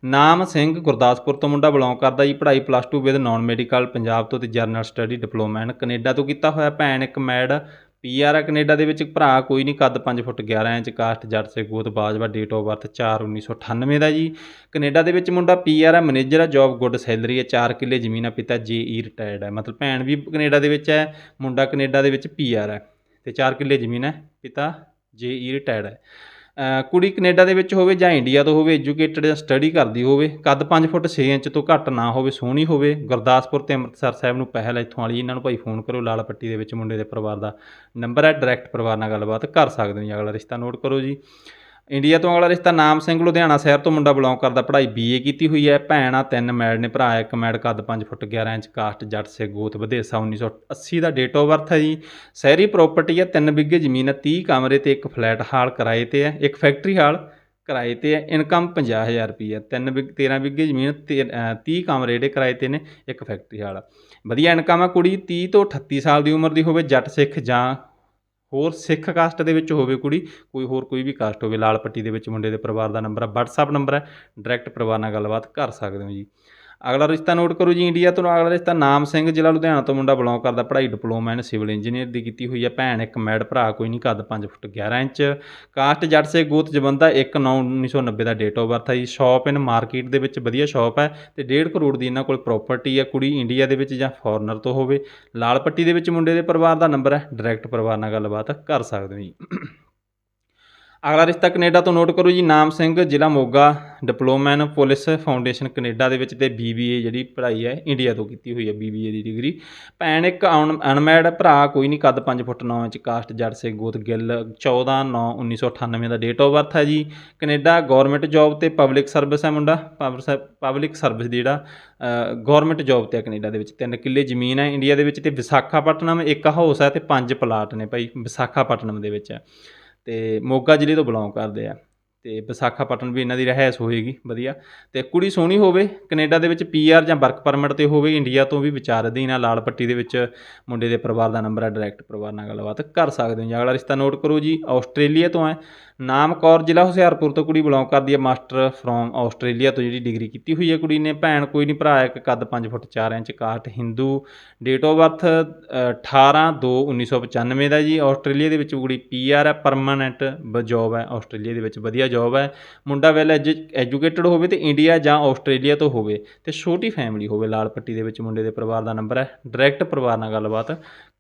ਨਾਮ ਸਿੰਘ ਗੁਰਦਾਸਪੁਰ ਤੋਂ ਮੁੰਡਾ ਬਿਲੋਂਗ ਕਰਦਾ ਜੀ, ਪੜ੍ਹਾਈ plus 2 with non medical Punjab ਤੋਂ ਤੇ general study diploma in Canada ਤੋਂ ਕੀਤਾ ਹੋਇਆ ਭੈਣ ਇੱਕ ਮੈਡ। ਪੀਆਰ ਆ ਕੈਨੇਡਾ ਦੇ ਵਿੱਚ, ਭਰਾ ਕੋਈ ਨਹੀਂ, ਕੱਦ 5 ਫੁੱਟ 11 ਇੰਚ, ਕਾਸਟ, ਜੱਟ ਸੇ ਗੋਤ ਬਾਜਵਾ ਡੇਟ ਆਫ ਬਰਥ 4 1998 ਦਾ ਜੀ। ਕੈਨੇਡਾ ਦੇ ਵਿੱਚ ਮੁੰਡਾ ਪੀਆਰ ਹੈ ਮੈਨੇਜਰ ਆ ਜੌਬ ਗੁੱਡ ਸੈਲਰੀ ਹੈ 4 ਕਿੱਲੇ ਜ਼ਮੀਨ ਆ ਪਿਤਾ ਜੇਈ ਰਿਟਾਇਰਡ ਹੈ ਮਤਲਬ ਭੈਣ ਵੀ ਕੈਨੇਡਾ ਦੇ ਵਿੱਚ ਹੈ, ਮੁੰਡਾ ਕੈਨੇਡਾ ਦੇ ਵਿੱਚ ਪੀਆਰ ਹੈ ਤੇ 4 ਕਿੱਲੇ ਜ਼ਮੀਨ ਹੈ, ਪਿਤਾ ਜੇਈ ਰਿਟਾਇਰਡ ਹੈ ਕੁੜੀ ਕੈਨੇਡਾ ਦੇ ਵਿੱਚ ਹੋਵੇ ਜਾਂ ਇੰਡੀਆ ਤੋਂ ਹੋਵੇ ਐਜੂਕੇਟਡ ਜਾਂ ਸਟੱਡੀ ਕਰਦੀ ਹੋਵੇ, ਕੱਦ 5 ਫੁੱਟ 6 ਇੰਚ ਤੋਂ ਘੱਟ ਨਾ ਹੋਵੇ, ਸੋਹਣੀ ਹੋਵੇ, ਗੁਰਦਾਸਪੁਰ ਤੇ ਅੰਮ੍ਰਿਤਸਰ ਸਾਹਿਬ ਨੂੰ ਪਹਿਲ ਇੱਥੋਂ ਵਾਲੀ, ਇਹਨਾਂ ਨੂੰ ਭਾਈ ਫੋਨ ਕਰੋ ਲਾਲ ਪੱਟੀ ਦੇ ਵਿੱਚ ਮੁੰਡੇ ਦੇ ਪਰਿਵਾਰ ਦਾ ਨੰਬਰ ਹੈ ਡਾਇਰੈਕਟ ਪਰਿਵਾਰ ਨਾਲ ਗੱਲਬਾਤ ਕਰ ਸਕਦੇ ਹੋ ਜੀ, ਅਗਲਾ ਰਿਸ਼ਤਾ ਨੋਟ ਕਰੋ ਜੀ। ਇੰਡੀਆ ਤੋਂ ਅਗਲਾ ਰਿਸ਼ਤਾ ਨਾਮ ਸਿੰਘ ਲੁਧਿਆਣਾ ਸ਼ਹਿਰ ਤੋਂ ਮੁੰਡਾ ਬਿਲੋਂਗ ਕਰਦਾ। ਪੜ੍ਹਾਈ ਬੀਏ ਕੀਤੀ ਹੋਈ ਹੈ। ਭੈਣ ਆ ਤਿੰਨ ਮੈਡ ਨੇ। ਭਰਾ ਇੱਕ ਮੈਡ ਕੱਦ 5 ਫੁੱਟ 11 ਇੰਚ ਕਾਸਟ ਜੱਟ ਸੇ ਗੋਤ ਵਿਦੇਸਾ 1980 ਦਾ ਡੇਟ ਆਫ ਬਰਥ ਹੈ ਜੀ। ਸ਼ਹਿਰੀ ਪ੍ਰਾਪਰਟੀ ਹੈ। ਤਿੰਨ ਬਿੱਗੇ ਜ਼ਮੀਨ ਹੈ। 30 ਕਮਰੇ ਤੇ ਇੱਕ ਫਲੈਟ ਹਾਲ ਕਿਰਾਏ ਤੇ ਹੈ। ਇੱਕ ਫੈਕਟਰੀ ਹਾਲ ਕਿਰਾਏ ਤੇ ਹੈ। ਇਨਕਮ 50000 ਰੁਪਏ ਤਿੰਨ ਬਿੱਗ 13 ਬਿੱਗੇ ਜ਼ਮੀਨ ਤੇ, ਅ, 30 ਕਮਰੇ ਜਿਹੜੇ ਕਿਰਾਏ ਤੇ ਨੇ ਇੱਕ ਫੈਕਟਰੀ ਹਾਲ। ਵਧੀਆ ਇਨਕਮ ਹੈ ਕੁੜੀ। 30 ਤੋਂ 38 ਸਾਲ ਦੀ ਉਮਰ ਦੀ ਹੋਵੇ। ਜੱਟ ਸਿੱਖ ਜਾਂ ਹੋਰ ਸਿੱਖ ਕਾਸਟ ਦੇ ਵਿੱਚ ਹੋਵੇ ਕੁੜੀ, ਕੋਈ ਹੋਰ ਕੋਈ ਵੀ ਕਾਸਟ ਹੋਵੇ, ਲਾਲ ਪੱਟੀ ਦੇ ਵਿੱਚ ਮੁੰਡੇ ਦੇ ਪਰਿਵਾਰ ਦਾ ਨੰਬਰ ਹੈ WhatsApp ਨੰਬਰ ਹੈ ਡਾਇਰੈਕਟ ਪਰਿਵਾਰ ਨਾਲ ਗੱਲਬਾਤ ਕਰ ਸਕਦੇ ਹੋ ਜੀ। ਅਗਲਾ ਰਿਸ਼ਤਾ ਨੋਟ ਕਰੋ ਜੀ, ਇੰਡੀਆ ਤੋਂ ਅਗਲਾ ਰਿਸ਼ਤਾ ਨਾਮ ਸਿੰਘ, ਜ਼ਿਲ੍ਹਾ ਲੁਧਿਆਣਾ ਤੋਂ ਮੁੰਡਾ ਬਿਲੋਂਗ ਕਰਦਾ, ਪੜ੍ਹਾਈ ਡਿਪਲੋਮਾ ਇਨ ਸਿਵਲ ਇੰਜੀਨੀਅਰ ਦੀ ਕੀਤੀ ਹੋਈ ਹੈ ਭੈਣ, ਇੱਕ ਮੈਡ ਭਰਾ, ਕੋਈ ਨਹੀਂ, ਕੱਦ 5 ਫੁੱਟ 11 ਇੰਚ। ਕਾਸਟ ਜੱਟ ਸੇ ਗੋਤ ਜਬੰਦਾ 1 9 1990 ਦਾ ਡੇਟ ਆਫ ਬਰਥ ਹੈ ਜੀ। ਸ਼ਾਪ ਇਨ ਮਾਰਕੀਟ ਦੇ ਵਿੱਚ ਵਧੀਆ ਸ਼ਾਪ ਹੈ ਤੇ 1.5 ਕਰੋੜ ਦੀ ਇਹਨਾਂ ਕੋਲ ਪ੍ਰਾਪਰਟੀ ਹੈ, ਕੁੜੀ ਇੰਡੀਆ ਦੇ ਵਿੱਚ ਜਾਂ ਫੋਰਨਰ ਤੋਂ ਹੋਵੇ। ਲਾਲ ਪੱਟੀ ਦੇ ਵਿੱਚ ਮੁੰਡੇ ਦੇ ਪਰਿਵਾਰ ਦਾ ਨੰਬਰ ਹੈ ਡਾਇਰੈਕਟ ਪਰਿਵਾਰ ਨਾਲ ਗੱਲਬਾਤ ਕਰ ਸਕਦੇ ਹੋ ਜੀ। ਅਗਲਾ ਰਿਸ਼ਤਾ ਕੈਨੇਡਾ ਤੋਂ ਨੋਟ ਕਰੋ ਜੀ, ਨਾਮ ਸਿੰਘ, ਜ਼ਿਲ੍ਹਾ Moga, diploma in police foundation Canada ਦੇ ਵਿੱਚ ਤੇ ਬੀਬੀਏ ਜਿਹੜੀ ਪੜ੍ਹਾਈ ਹੈ ਇੰਡੀਆ ਤੋਂ ਕੀਤੀ ਹੋਈ ਹੈ ਬੀਬੀਏ ਦੀ ਡਿਗਰੀ। ਭੈਣ ਇੱਕ ਅਨਮੈਡ ਭਰਾ ਕੋਈ ਨਹੀਂ, ਕੱਦ 5 ਫੁੱਟ 9 ਇੰਚ, ਕਾਸਟ ਜੱਟ ਸੇ ਗੋਤ ਗਿੱਲ 14 9 1998 ਦਾ ਡੇਟ ਆਫ ਬਰਥ ਹੈ ਜੀ। ਕੈਨੇਡਾ ਗਵਰਨਮੈਂਟ ਜੌਬ ਤੇ ਪਬਲਿਕ ਸਰਵਿਸ ਹੈ ਮੁੰਡਾ ਪਬਲਿਕ ਸਰਵਿਸ ਦੀ ਜਿਹੜਾ ਗਵਰਨਮੈਂਟ ਜੌਬ ਤੇ ਹੈ ਕੈਨੇਡਾ ਦੇ ਵਿੱਚ। ਤਿੰਨ ਕਿੱਲੇ ਜ਼ਮੀਨ ਹੈ ਇੰਡੀਆ ਦੇ ਵਿੱਚ ਤੇ ਵਿਸਾਖਾਪਟਨਮ ਇੱਕ ਹਾਊਸ ਹੈ ਤੇ ਪੰਜ ਪਲਾਟ ਨੇ ਭਾਈ, ਵਿਸਾਖਾਪਟਨਮ ਦੇ ਵਿੱਚ ਅਤੇ ਮੋਗਾ ਜ਼ਿਲ੍ਹੇ ਤੋਂ ਬਿਲੋਂਗ ਕਰਦੇ ਆ। ਅਤੇ ਵਿਸਾਖਾਪਟਨ ਵੀ ਇਹਨਾਂ ਦੀ ਰਹਿائش ਹੋਏਗੀ, ਵਧੀਆ। ਅਤੇ ਕੁੜੀ ਸੋਹਣੀ ਹੋਵੇ, ਕੈਨੇਡਾ ਦੇ ਵਿੱਚ ਪੀਆਰ ਜਾਂ ਵਰਕ ਪਰਮਿਟ 'ਤੇ ਹੋਵੇ ਇੰਡੀਆ ਤੋਂ ਵੀ ਵਿਚਾਰ ਅਧੀਨ ਆ, ਲਾਲ ਪੱਟੀ ਦੇ ਵਿੱਚ ਮੁੰਡੇ ਦੇ ਪਰਿਵਾਰ ਦਾ ਨੰਬਰ ਹੈ ਡਾਇਰੈਕਟ ਪਰਿਵਾਰ ਨਾਲ ਗੱਲਬਾਤ ਕਰ ਸਕਦੇ ਹੋ। ਜੀ, ਅਗਲਾ ਰਿਸ਼ਤਾ ਨੋਟ ਕਰੋ ਜੀ, ਆਸਟ੍ਰੇਲੀਆ ਤੋਂ ਹੈ ਨਾਮ ਕੌਰ ਜ਼ਿਲ੍ਹਾ ਹੁਸ਼ਿਆਰਪੁਰ ਤੋਂ ਕੁੜੀ ਬਿਲੋਂਗ ਕਰਦੀ ਹੈ, ਮਾਸਟਰ ਫਰੋਮ ਆਸਟ੍ਰੇਲੀਆ ਤੋਂ ਜਿਹੜੀ ਡਿਗਰੀ ਕੀਤੀ ਹੋਈ ਹੈ ਕੁੜੀ ਨੇ। ਭੈਣ ਕੋਈ ਨਹੀਂ, ਭਰਾ ਇੱਕ ਕੱਦ 5 foot 4 inch caste Hindu date of birth 18 2 1995 ਦਾ ਜੀ। ਆਸਟ੍ਰੇਲੀਆ ਦੇ ਵਿੱਚ ਕੁੜੀ ਪੀਆਰ ਹੈ ਪਰਮਾਨੈਂਟ ਜੌਬ ਹੈ, ਆਸਟ੍ਰੇਲੀਆ ਦੇ ਵਿੱਚ ਵਧੀਆ ਜੌਬ ਹੈ। ਮੁੰਡਾ ਵੈਲ ਐਜੂਕੇਟਡ ਹੋਵੇ ਤੇ ਇੰਡੀਆ ਜਾਂ ਆਸਟ੍ਰੇਲੀਆ ਤੋਂ ਹੋਵੇ ਤੇ ਛੋਟੀ ਫੈਮਿਲੀ ਹੋਵੇ। ਲਾਲ ਪੱਟੀ ਦੇ ਵਿੱਚ ਮੁੰਡੇ ਦੇ ਪਰਿਵਾਰ ਦਾ ਨੰਬਰ ਹੈ। ਡਾਇਰੈਕਟ ਪਰਿਵਾਰ ਨਾਲ ਗੱਲਬਾਤ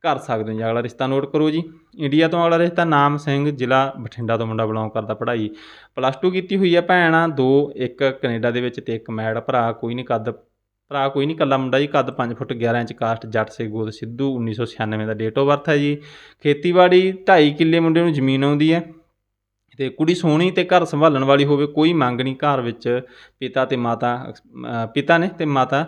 ਕਰ ਸਕਦੇ ਹੋ ਜੀ। ਅਗਲਾ ਰਿਸ਼ਤਾ ਨੋਟ ਕਰੋ ਜੀ। ਇੰਡੀਆ ਤੋਂ ਅਗਲਾ ਰਿਸ਼ਤਾ ਨਾਮ ਸਿੰਘ, ਜ਼ਿਲ੍ਹਾ ਬਠਿੰਡਾ ਤੋਂ ਮੁੰਡਾ ਬਿਲੋਂਗ ਕਰਦਾ ਪੜ੍ਹਾਈ। ਪਲੱਸ 2 ਕੀਤੀ ਹੋਈ ਹੈ ਭੈਣਾਂ, ਦੋ, ਇੱਕ ਕੈਨੇਡਾ ਦੇ ਵਿੱਚ ਤੇ ਇੱਕ ਮੈਡ ਭਰਾ, ਕੋਈ ਨਹੀਂ ਕੱਦ, ਭਰਾ ਕੋਈ ਨਹੀਂ ਕੱਲਾ ਮੁੰਡਾ ਜੀ। ਕੱਦ 5 ਫੁੱਟ 11 ਇੰਚ ਕਾਸਟ ਜੱਟ ਸੇ ਗੋਦ ਸਿੱਧੂ 1996 ਦਾ ਡੇਟ ਆਫ ਬਰਥ ਹੈ ਜੀ। ਖੇਤੀਬਾੜੀ 2.5 ਕਿੱਲੇ ਮੁੰਡੇ ਨੂੰ ਜ਼ਮੀਨ ਆਉਂਦੀ ਹੈ। ਤੇ ਕੁੜੀ ਸੋਹਣੀ ਤੇ ਘਰ ਸੰਭਾਲਣ ਵਾਲੀ ਹੋਵੇ, ਕੋਈ ਮੰਗ ਨਹੀਂ ਘਰ ਵਿੱਚ ਪਿਤਾ ਤੇ ਮਾਤਾ ਪਿਤਾ ਨੇ ਤੇ ਮਾਤਾ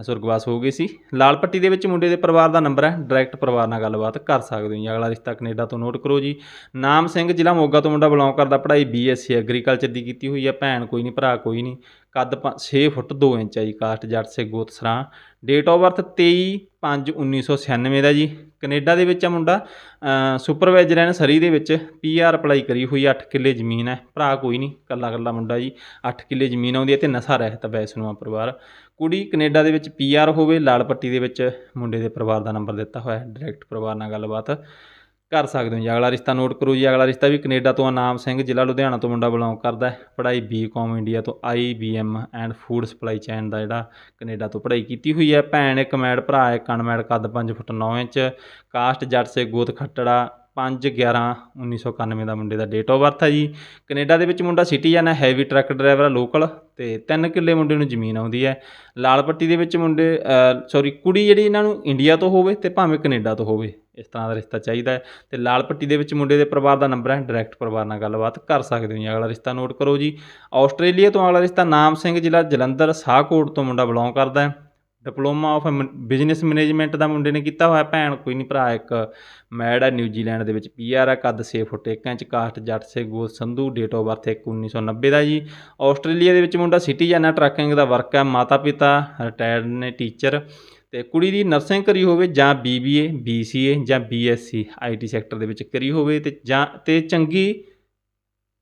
ਸੁਰਗਵਾਸ ਹੋ ਗਈ ਸੀ। ਲਾਲ ਪੱਟੀ ਦੇ ਵਿੱਚ ਮੁੰਡੇ ਦੇ ਪਰਿਵਾਰ ਦਾ ਨੰਬਰ ਹੈ। ਡਾਇਰੈਕਟ ਪਰਿਵਾਰ ਨਾਲ ਗੱਲਬਾਤ ਕਰ ਸਕਦੇ ਹੋ ਜੀ। ਅਗਲਾ ਰਿਸ਼ਤਾ ਕੈਨੇਡਾ ਤੋਂ ਨੋਟ ਕਰੋ ਜੀ। ਨਾਮ ਸਿੰਘ, ਜ਼ਿਲ੍ਹਾ ਮੋਗਾ ਤੋਂ ਮੁੰਡਾ ਬਿਲੋਂਗ ਕਰਦਾ। ਪੜ੍ਹਾਈ ਬੀਐਸਸੀ ਐਗਰੀਕਲਚਰ ਦੀ ਕੀਤੀ ਹੋਈ ਹੈ। ਭੈਣ ਕੋਈ ਨਹੀਂ, ਭਰਾ ਕੋਈ ਨਹੀਂ। ਕੱਦ 6 ਫੁੱਟ 2 ਇੰਚ ਹੈ ਜੀ। ਕਾਸਟ ਜੱਟ ਸੇ ਗੋਤ ਸਰਾਂ। ਡੇਟ ਆਫ ਬਰਥ 23 5 1996 ਦਾ ਜੀ। ਕੈਨੇਡਾ ਦੇ ਵਿੱਚ ਆ ਮੁੰਡਾ। ਸੁਪਰਵਾਈਜ਼ਰ ਐਨ ਸਰੀ ਦੇ ਵਿੱਚ। ਪੀਆਰ ਅਪਲਾਈ ਕਰੀ ਹੋਈ 8 ਕਿੱਲੇ ਜ਼ਮੀਨ ਹੈ। ਭਰਾ ਕੋਈ ਨਹੀਂ। ਕੱਲਾ ਕੱਲਾ ਮੁੰਡਾ ਜੀ। 8 ਕਿੱਲੇ ਜ਼ਮੀਨ ਆਉਂਦੀ ਹੈ ਤੇ ਨਸ਼ਾ ਰਹਿਤ ਵੈਸਨੂਆ ਪਰਿਵਾਰ। ਕੁੜੀ ਕੈਨੇਡਾ ਦੇ ਵਿੱਚ ਪੀਆਰ ਹੋਵੇ, ਲਾਲ ਪੱਟੀ ਦੇ ਵਿੱਚ ਮੁੰਡੇ ਦੇ ਪਰਿਵਾਰ ਦਾ ਨੰਬਰ ਦਿੱਤਾ ਹੋਇਆ ਹੈ, ਡਾਇਰੈਕਟ ਪਰਿਵਾਰ ਨਾਲ ਗੱਲਬਾਤ ਕਰ ਸਕਦੇ ਹੋ ਜੀ। ਅਗਲਾ ਰਿਸ਼ਤਾ ਨੋਟ ਕਰੋ ਜੀ, ਅਗਲਾ ਰਿਸ਼ਤਾ ਵੀ ਕੈਨੇਡਾ ਤੋਂ ਆ ਨਾਮ ਸਿੰਘ, ਜ਼ਿਲ੍ਹਾ ਲੁਧਿਆਣਾ ਤੋਂ ਮੁੰਡਾ ਬਿਲੋਂਗ ਕਰਦਾ ਹੈ। ਪੜ੍ਹਾਈ ਬੀਕਾਮ ਇੰਡੀਆ ਤੋਂ IBM and food supply chain ਦਾ ਜਿਹੜਾ ਕੈਨੇਡਾ ਤੋਂ ਪੜ੍ਹਾਈ ਕੀਤੀ ਹੋਈ ਹੈ। ਭੈਣ ਇੱਕ ਮੈਡ ਭਰਾ ਇੱਕ ਅਨਮੈਡ ਕੱਦ 5 ਫੁੱਟ 9 ਇੰਚ, ਕਾਸਟ ਜੱਟ ਸੇ ਗੋਤ ਖੱਟੜਾ 5 11 1991 ਦਾ ਮੁੰਡੇ ਦਾ ਡੇਟ ਆਫ ਬਰਥ ਹੈ ਜੀ। ਕੈਨੇਡਾ ਦੇ ਵਿੱਚ ਮੁੰਡਾ ਸਿਟੀਜ਼ਨ ਹੈ ਹੈਵੀ ਟਰੱਕ ਡਰਾਈਵਰ ਲੋਕਲ ਤੇ 3 ਕਿੱਲੇ ਮੁੰਡੇ ਨੂੰ ਜ਼ਮੀਨ ਆਉਂਦੀ ਹੈ ਲਾਲ ਪੱਟੀ ਦੇ ਵਿੱਚ ਮੁੰਡੇ ਸੌਰੀ ਕੁੜੀ ਜਿਹੜੀ ਇਹਨਾਂ ਨੂੰ ਇੰਡੀਆ ਤੋਂ ਹੋਵੇ ਤੇ ਭਾਵੇਂ ਕੈਨੇਡਾ ਤੋਂ ਹੋਵੇ, ਇਸ ਤਰ੍ਹਾਂ ਦਾ ਰਿਸ਼ਤਾ ਚਾਹੀਦਾ ਹੈ। ਤੇ ਲਾਲ ਪੱਟੀ ਦੇ ਵਿੱਚ ਮੁੰਡੇ ਦੇ ਪਰਿਵਾਰ ਦਾ ਨੰਬਰ ਹੈ ਡਾਇਰੈਕਟ ਪਰਿਵਾਰ ਨਾਲ ਗੱਲਬਾਤ ਕਰ ਸਕਦੇ ਹੋ ਜੀ। ਅਗਲਾ ਰਿਸ਼ਤਾ ਨੋਟ ਕਰੋ ਜੀ। ਆਸਟ੍ਰੇਲੀਆ ਤੋਂ ਅਗਲਾ ਰਿਸ਼ਤਾ ਨਾਮ ਸਿੰਘ ਜ਼ਿਲ੍ਹਾ ਜਲੰਧਰ ਸਾਹਕੋਟ ਤੋਂ ਮੁੰਡਾ ਬਿਲੋਂਗ ਕਰਦਾ ਹੈ। ਡਿਪਲੋਮਾ ਆਫ ਬਿਜ਼ਨਸ ਮੈਨੇਜਮੈਂਟ ਦਾ ਮੁੰਡੇ ਨੇ ਕੀਤਾ ਹੋਇਆ ਭੈਣ, ਕੋਈ ਨਹੀਂ ਭਰਾ ਇੱਕ, ਮੈਡ ਹੈ ਨਿਊਜ਼ੀਲੈਂਡ ਦੇ ਵਿੱਚ ਪੀਆਰ ਹੈ ਕੱਦ 6 ਫੁੱਟ 1 ਇੰਚ, ਕਾਸਟ ਜੱਟ ਸੇ ਗੋਲ ਸੰਧੂ ਡੇਟ ਆਫ ਬਰਥ 1 1990 ਦਾ ਜੀ। ਆਸਟ੍ਰੇਲੀਆ ਦੇ ਵਿੱਚ ਮੁੰਡਾ ਸਿਟੀਜ਼ਨ ਹੈ ਟਰੱਕਿੰਗ ਦਾ ਵਰਕ ਹੈ ਮਾਤਾ ਪਿਤਾ ਰਿਟਾਇਰਡ ਨੇ ਟੀਚਰ ਤੇ ਕੁੜੀ ਦੀ ਨਰਸਿੰਗ ਕਰੀ ਹੋਵੇ ਜਾਂ ਬੀਬੀਏ ਬੀਸੀਏ ਜਾਂ ਬੀਐਸਸੀ ਆਈਟੀ ਸੈਕਟਰ ਦੇ ਵਿੱਚ ਕਰੀ ਹੋਵੇ ਤੇ ਜਾਂ, ਤੇ ਚੰਗੀ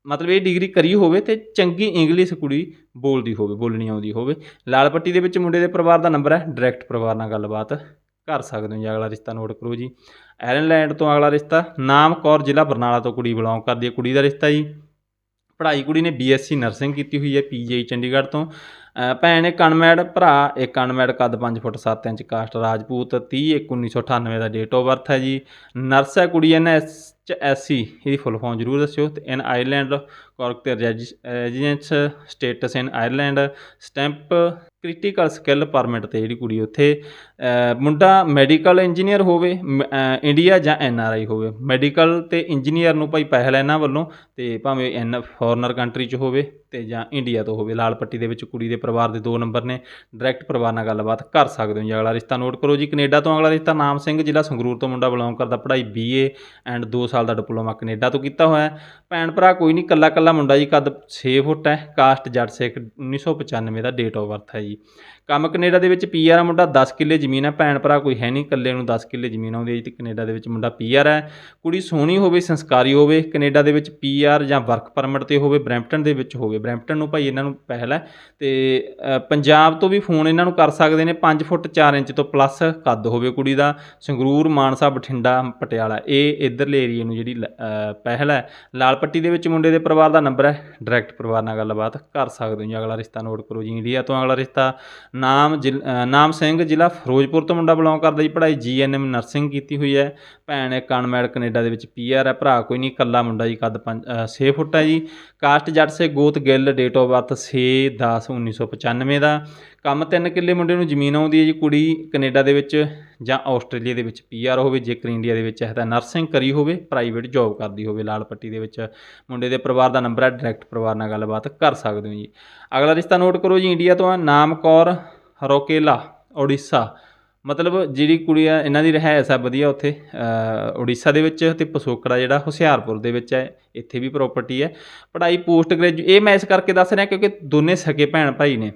ਮਤਲਬ ਇਹ ਡਿਗਰੀ ਕਰੀ ਹੋਵੇ ਤੇ ਚੰਗੀ ਇੰਗਲਿਸ਼ ਕੁੜੀ ਬੋਲਦੀ ਹੋਵੇ, ਬੋਲਣੀ ਆਉਂਦੀ ਹੋਵੇ। ਲਾਲ ਪੱਟੀ ਦੇ ਵਿੱਚ ਮੁੰਡੇ ਦੇ ਪਰਿਵਾਰ ਦਾ ਨੰਬਰ ਹੈ ਡਾਇਰੈਕਟ ਪਰਿਵਾਰ ਨਾਲ ਗੱਲਬਾਤ ਕਰ ਸਕਦੇ ਹੋ ਜੀ। ਅਗਲਾ ਰਿਸ਼ਤਾ ਨੋਟ ਕਰੋ ਜੀ। ਐਰਨਲੈਂਡ ਤੋਂ ਅਗਲਾ ਰਿਸ਼ਤਾ, ਨਾਮ ਕੌਰ ਜ਼ਿਲ੍ਹਾ ਬਰਨਾਲਾ ਤੋਂ ਕੁੜੀ ਬਿਲੋਂਗ ਕਰਦੀ ਹੈ। ਕੁੜੀ ਦਾ ਰਿਸ਼ਤਾ ਜੀ, ਪੜ੍ਹਾਈ ਕੁੜੀ ਨੇ ਬੀਐਸਸੀ ਨਰਸਿੰਗ ਕੀਤੀ ਹੋਈ ਹੈ ਪੀਜੀਆਈ ਚੰਡੀਗੜ੍ਹ ਤੋਂ। ਭੈਣ ਇੱਕ ਅਨਮੈਡ ਭਰਾ, ਇੱਕ ਅਨਮੈਡ ਕੱਦ 5 ਫੁੱਟ 7 ਇੰਚ ਕਾਸਟ ਰਾਜਪੂਤ 30 ਇੱਕ 1998 ਦਾ ਡੇਟ ਆਫ ਬਰਥ ਹੈ ਜੀ। ਨਰਸ ਹੈ ਕੁੜੀ ਐਨ ਐਸ ਚ ਐਸ ਸੀ, ਇਹਦੀ ਫੁੱਲ ਫਾਰਮ ਜ਼ਰੂਰ ਦੱਸਿਓ। ਤੇ ਇਨ ਆਇਰਲੈਂਡ ਕੋਰਕ ਤੇ residence status in Ireland stamp critical skill permit ਤੇ ਜਿਹੜੀ ਕੁੜੀ ਉੱਥੇ ਮੁੰਡਾ ਮੈਡੀਕਲ ਇੰਜੀਨੀਅਰ ਹੋਵੇ ਇੰਡੀਆ ਜਾਂ ਐਨ ਆਰ ਆਈ ਹੋਵੇ। ਮੈਡੀਕਲ ਤੇ ਇੰਜੀਨੀਅਰ ਨੂੰ ਭਾਈ ਪਹਿਲ ਹੈ ਇਹਨਾਂ ਵੱਲੋਂ, ਤੇ ਭਾਵੇਂ ਐਨ ਫੋਰਨਰ ਕੰਟਰੀ ਚ ਹੋਵੇ। ਤੇ ਜਾਂ ਇੰਡੀਆ ਤੋਂ ਹੋਵੇ, ਲਾਲ ਪੱਟੀ ਦੇ ਵਿੱਚ ਕੁੜੀ ਦੇ ਪਰਿਵਾਰ ਦੇ ਦੋ ਨੰਬਰ ਨੇ ਡਾਇਰੈਕਟ ਪਰਿਵਾਰ ਨਾਲ ਗੱਲਬਾਤ ਕਰ ਸਕਦੇ ਹੋ ਜੀ। ਅਗਲਾ ਰਿਸ਼ਤਾ ਨੋਟ ਕਰੋ ਜੀ, ਕੈਨੇਡਾ ਤੋਂ ਅਗਲਾ ਰਿਸ਼ਤਾ ਨਾਮ ਸਿੰਘ, ਜ਼ਿਲ੍ਹਾ ਸੰਗਰੂਰ ਤੋਂ ਮੁੰਡਾ ਬਿਲੋਂਗ ਕਰਦਾ, ਪੜ੍ਹਾਈ ਬੀਏ ਐਂਡ 2 ਸਾਲ ਦਾ ਡਿਪਲੋਮਾ ਕੈਨੇਡਾ ਤੋਂ ਕੀਤਾ ਹੋਇਆ ਭੈਣ ਭਰਾ ਕੋਈ ਨਹੀਂ ਕੱਲਾ ਕੱਲਾ ਮੁੰਡਾ ਜੀ, ਕੱਦ 6 ਫੁੱਟ ਹੈ ਕਾਸਟ ਜੱਟ ਸਿੱਖ 1995 ਦਾ ਡੇਟ ਆਫ ਬਰਥ ਹੈ ਜੀ। ਕੰਮ ਕੈਨੇਡਾ ਦੇ ਵਿੱਚ ਪੀਆਰ ਆ ਮੁੰਡਾ 10 ਕਿੱਲੇ ਜ਼ਮੀਨ ਹੈ, ਭੈਣ ਭਰਾ ਕੋਈ ਹੈ ਨਹੀਂ, ਇਕੱਲੇ ਨੂੰ 10 ਕਿੱਲੇ ਜ਼ਮੀਨ ਆਉਂਦੀ ਹੈ ਜੀ ਤੇ ਕੈਨੇਡਾ ਦੇ ਵਿੱਚ ਮੁੰਡਾ ਪੀਆਰ ਹੈ। ਕੁੜੀ ਸੋਹਣੀ ਹੋਵੇ, ਸੰਸਕਾਰੀ ਹੋਵੇ, ਕੈਨੇਡਾ ਦੇ ਵਿੱਚ ਪੀਆਰ ਜਾਂ ਵਰਕ ਪਰਮਿਟ ਤੇ ਹੋਵੇ, ਬਰੈਂਪਟਨ ਦੇ ਵਿੱਚ ਹੋਵੇ। ਬਰੈਂਪਟਨ ਨੂੰ ਭਾਈ ਇਹਨਾਂ ਨੂੰ ਪਹਿਲ ਹੈ ਤੇ ਪੰਜਾਬ ਤੋਂ ਵੀ ਫੋਨ ਇਹਨਾਂ ਨੂੰ ਕਰ ਸਕਦੇ ਨੇ 5 ਫੁੱਟ 4 ਇੰਚ ਤੋਂ ਪਲੱਸ ਕੱਦ ਹੋਵੇ ਕੁੜੀ ਦਾ। ਸੰਗਰੂਰ, ਮਾਨਸਾ, ਬਠਿੰਡਾ, ਪਟਿਆਲਾ, ਇਹ ਇਧਰਲੇ ਏਰੀਏ ਨੂੰ ਜਿਹੜੀ ਲ- ਪਹਿਲ ਹੈ। ਲਾਲ ਪੱਟੀ ਦੇ ਵਿੱਚ ਮੁੰਡੇ ਦੇ ਪਰਿਵਾਰ ਦਾ ਨੰਬਰ ਹੈ, ਡਾਇਰੈਕਟ ਪਰਿਵਾਰ ਨਾਲ ਗੱਲਬਾਤ ਕਰ ਸਕਦੇ ਹੋ ਜੀ। ਅਗਲਾ ਰਿਸ਼ਤਾ ਨੋਟ ਕਰੋ ਜੀ, ਇੰਡੀਆ ਤੋਂ ਅਗਲਾ ਰਿਸ਼ਤਾ ਨਾਮ ਜ਼ਿਲ- ਨਾਮ ਸਿੰਘ ਜ਼ਿਲ੍ਹਾ ਫਿਰੋਜ਼ਪੁਰ ਤੋਂ ਮੁੰਡਾ ਬਿਲੋਂਗ ਕਰਦਾ ਜੀ, ਪੜ੍ਹਾਈ ਜੀਐਨਐਮ ਨਰਸਿੰਗ ਕੀਤੀ ਹੋਈ ਹੈ। ਭੈਣ ਇੱਕ ਅਨਮੈਡ ਕੈਨੇਡਾ ਦੇ ਵਿੱਚ ਪੀਆਰ ਹੈ, ਭਰਾ ਕੋਈ ਨਹੀਂ, ਇਕੱਲਾ ਮੁੰਡਾ ਜੀ, ਕੱਦ 6 ਫੁੱਟ ਹੈ ਜੀ। ਕਾਸਟ ਜੱਟ ਸੇ ਗੋਤ ਗਿੱਲ ਡੇਟ ਆਫ ਬਰਥ 6 10 1995 ਦਾ। ਕੰਮ ਤਿੰਨ ਕਿੱਲੇ ਮੁੰਡੇ ਨੂੰ ਜ਼ਮੀਨ ਆਉਂਦੀ ਹੈ ਜੀ ਕੁੜੀ ਕੈਨੇਡਾ ਦੇ ਵਿੱਚ ਜਾਂ ਆਸਟ੍ਰੇਲੀਆ ਦੇ ਵਿੱਚ ਪੀਆਰ ਹੋਵੇ ਜੇਕਰ ਇੰਡੀਆ ਦੇ ਵਿੱਚ ਹੈ ਤਾਂ ਨਰਸਿੰਗ ਕਰੀ ਹੋਵੇ ਪ੍ਰਾਈਵੇਟ ਜੌਬ ਕਰਦੀ ਹੋਵੇ ਲਾਲ ਪੱਟੀ ਦੇ ਵਿੱਚ ਮੁੰਡੇ ਦੇ ਪਰਿਵਾਰ ਦਾ ਨੰਬਰ ਹੈ ਡਾਇਰੈਕਟ ਪਰਿਵਾਰ ਨਾਲ ਗੱਲਬਾਤ ਕਰ ਸਕਦੇ ਹੋ ਜੀ। ਅਗਲਾ ਰਿਸ਼ਤਾ ਨੋਟ ਕਰੋ ਜੀ ਇੰਡੀਆ ਤੋਂ ਹੈ ਨਾਮ ਕੌਰ ਰੋਕੇਲਾ ਓਡੀਸ਼ਾ ਮਤਲਬ ਜਿਹੜੀ ਕੁੜੀ ਆ ਇਹਨਾਂ ਦੀ ਰਿਹਾਇਸ਼ ਆ ਵਧੀਆ ਉੱਥੇ ਅ, ਉੜੀਸਾ ਦੇ ਵਿੱਚ ਤੇ ਪਸੋਕੜਾ ਜਿਹੜਾ ਹੁਸ਼ਿਆਰਪੁਰ ਦੇ ਵਿੱਚ ਹੈ ਇੱਥੇ ਵੀ ਪ੍ਰਾਪਰਟੀ ਹੈ। ਪੜ੍ਹਾਈ ਪੋਸਟ ਗ੍ਰੈਜੂ ਇਹ ਮੈਂ ਇਸ ਕਰਕੇ ਦੱਸ ਰਿਹਾ ਕਿਉਂਕਿ ਦੋਨੇ ਸਕੇ ਭੈਣ ਭਾਈ ਨੇ।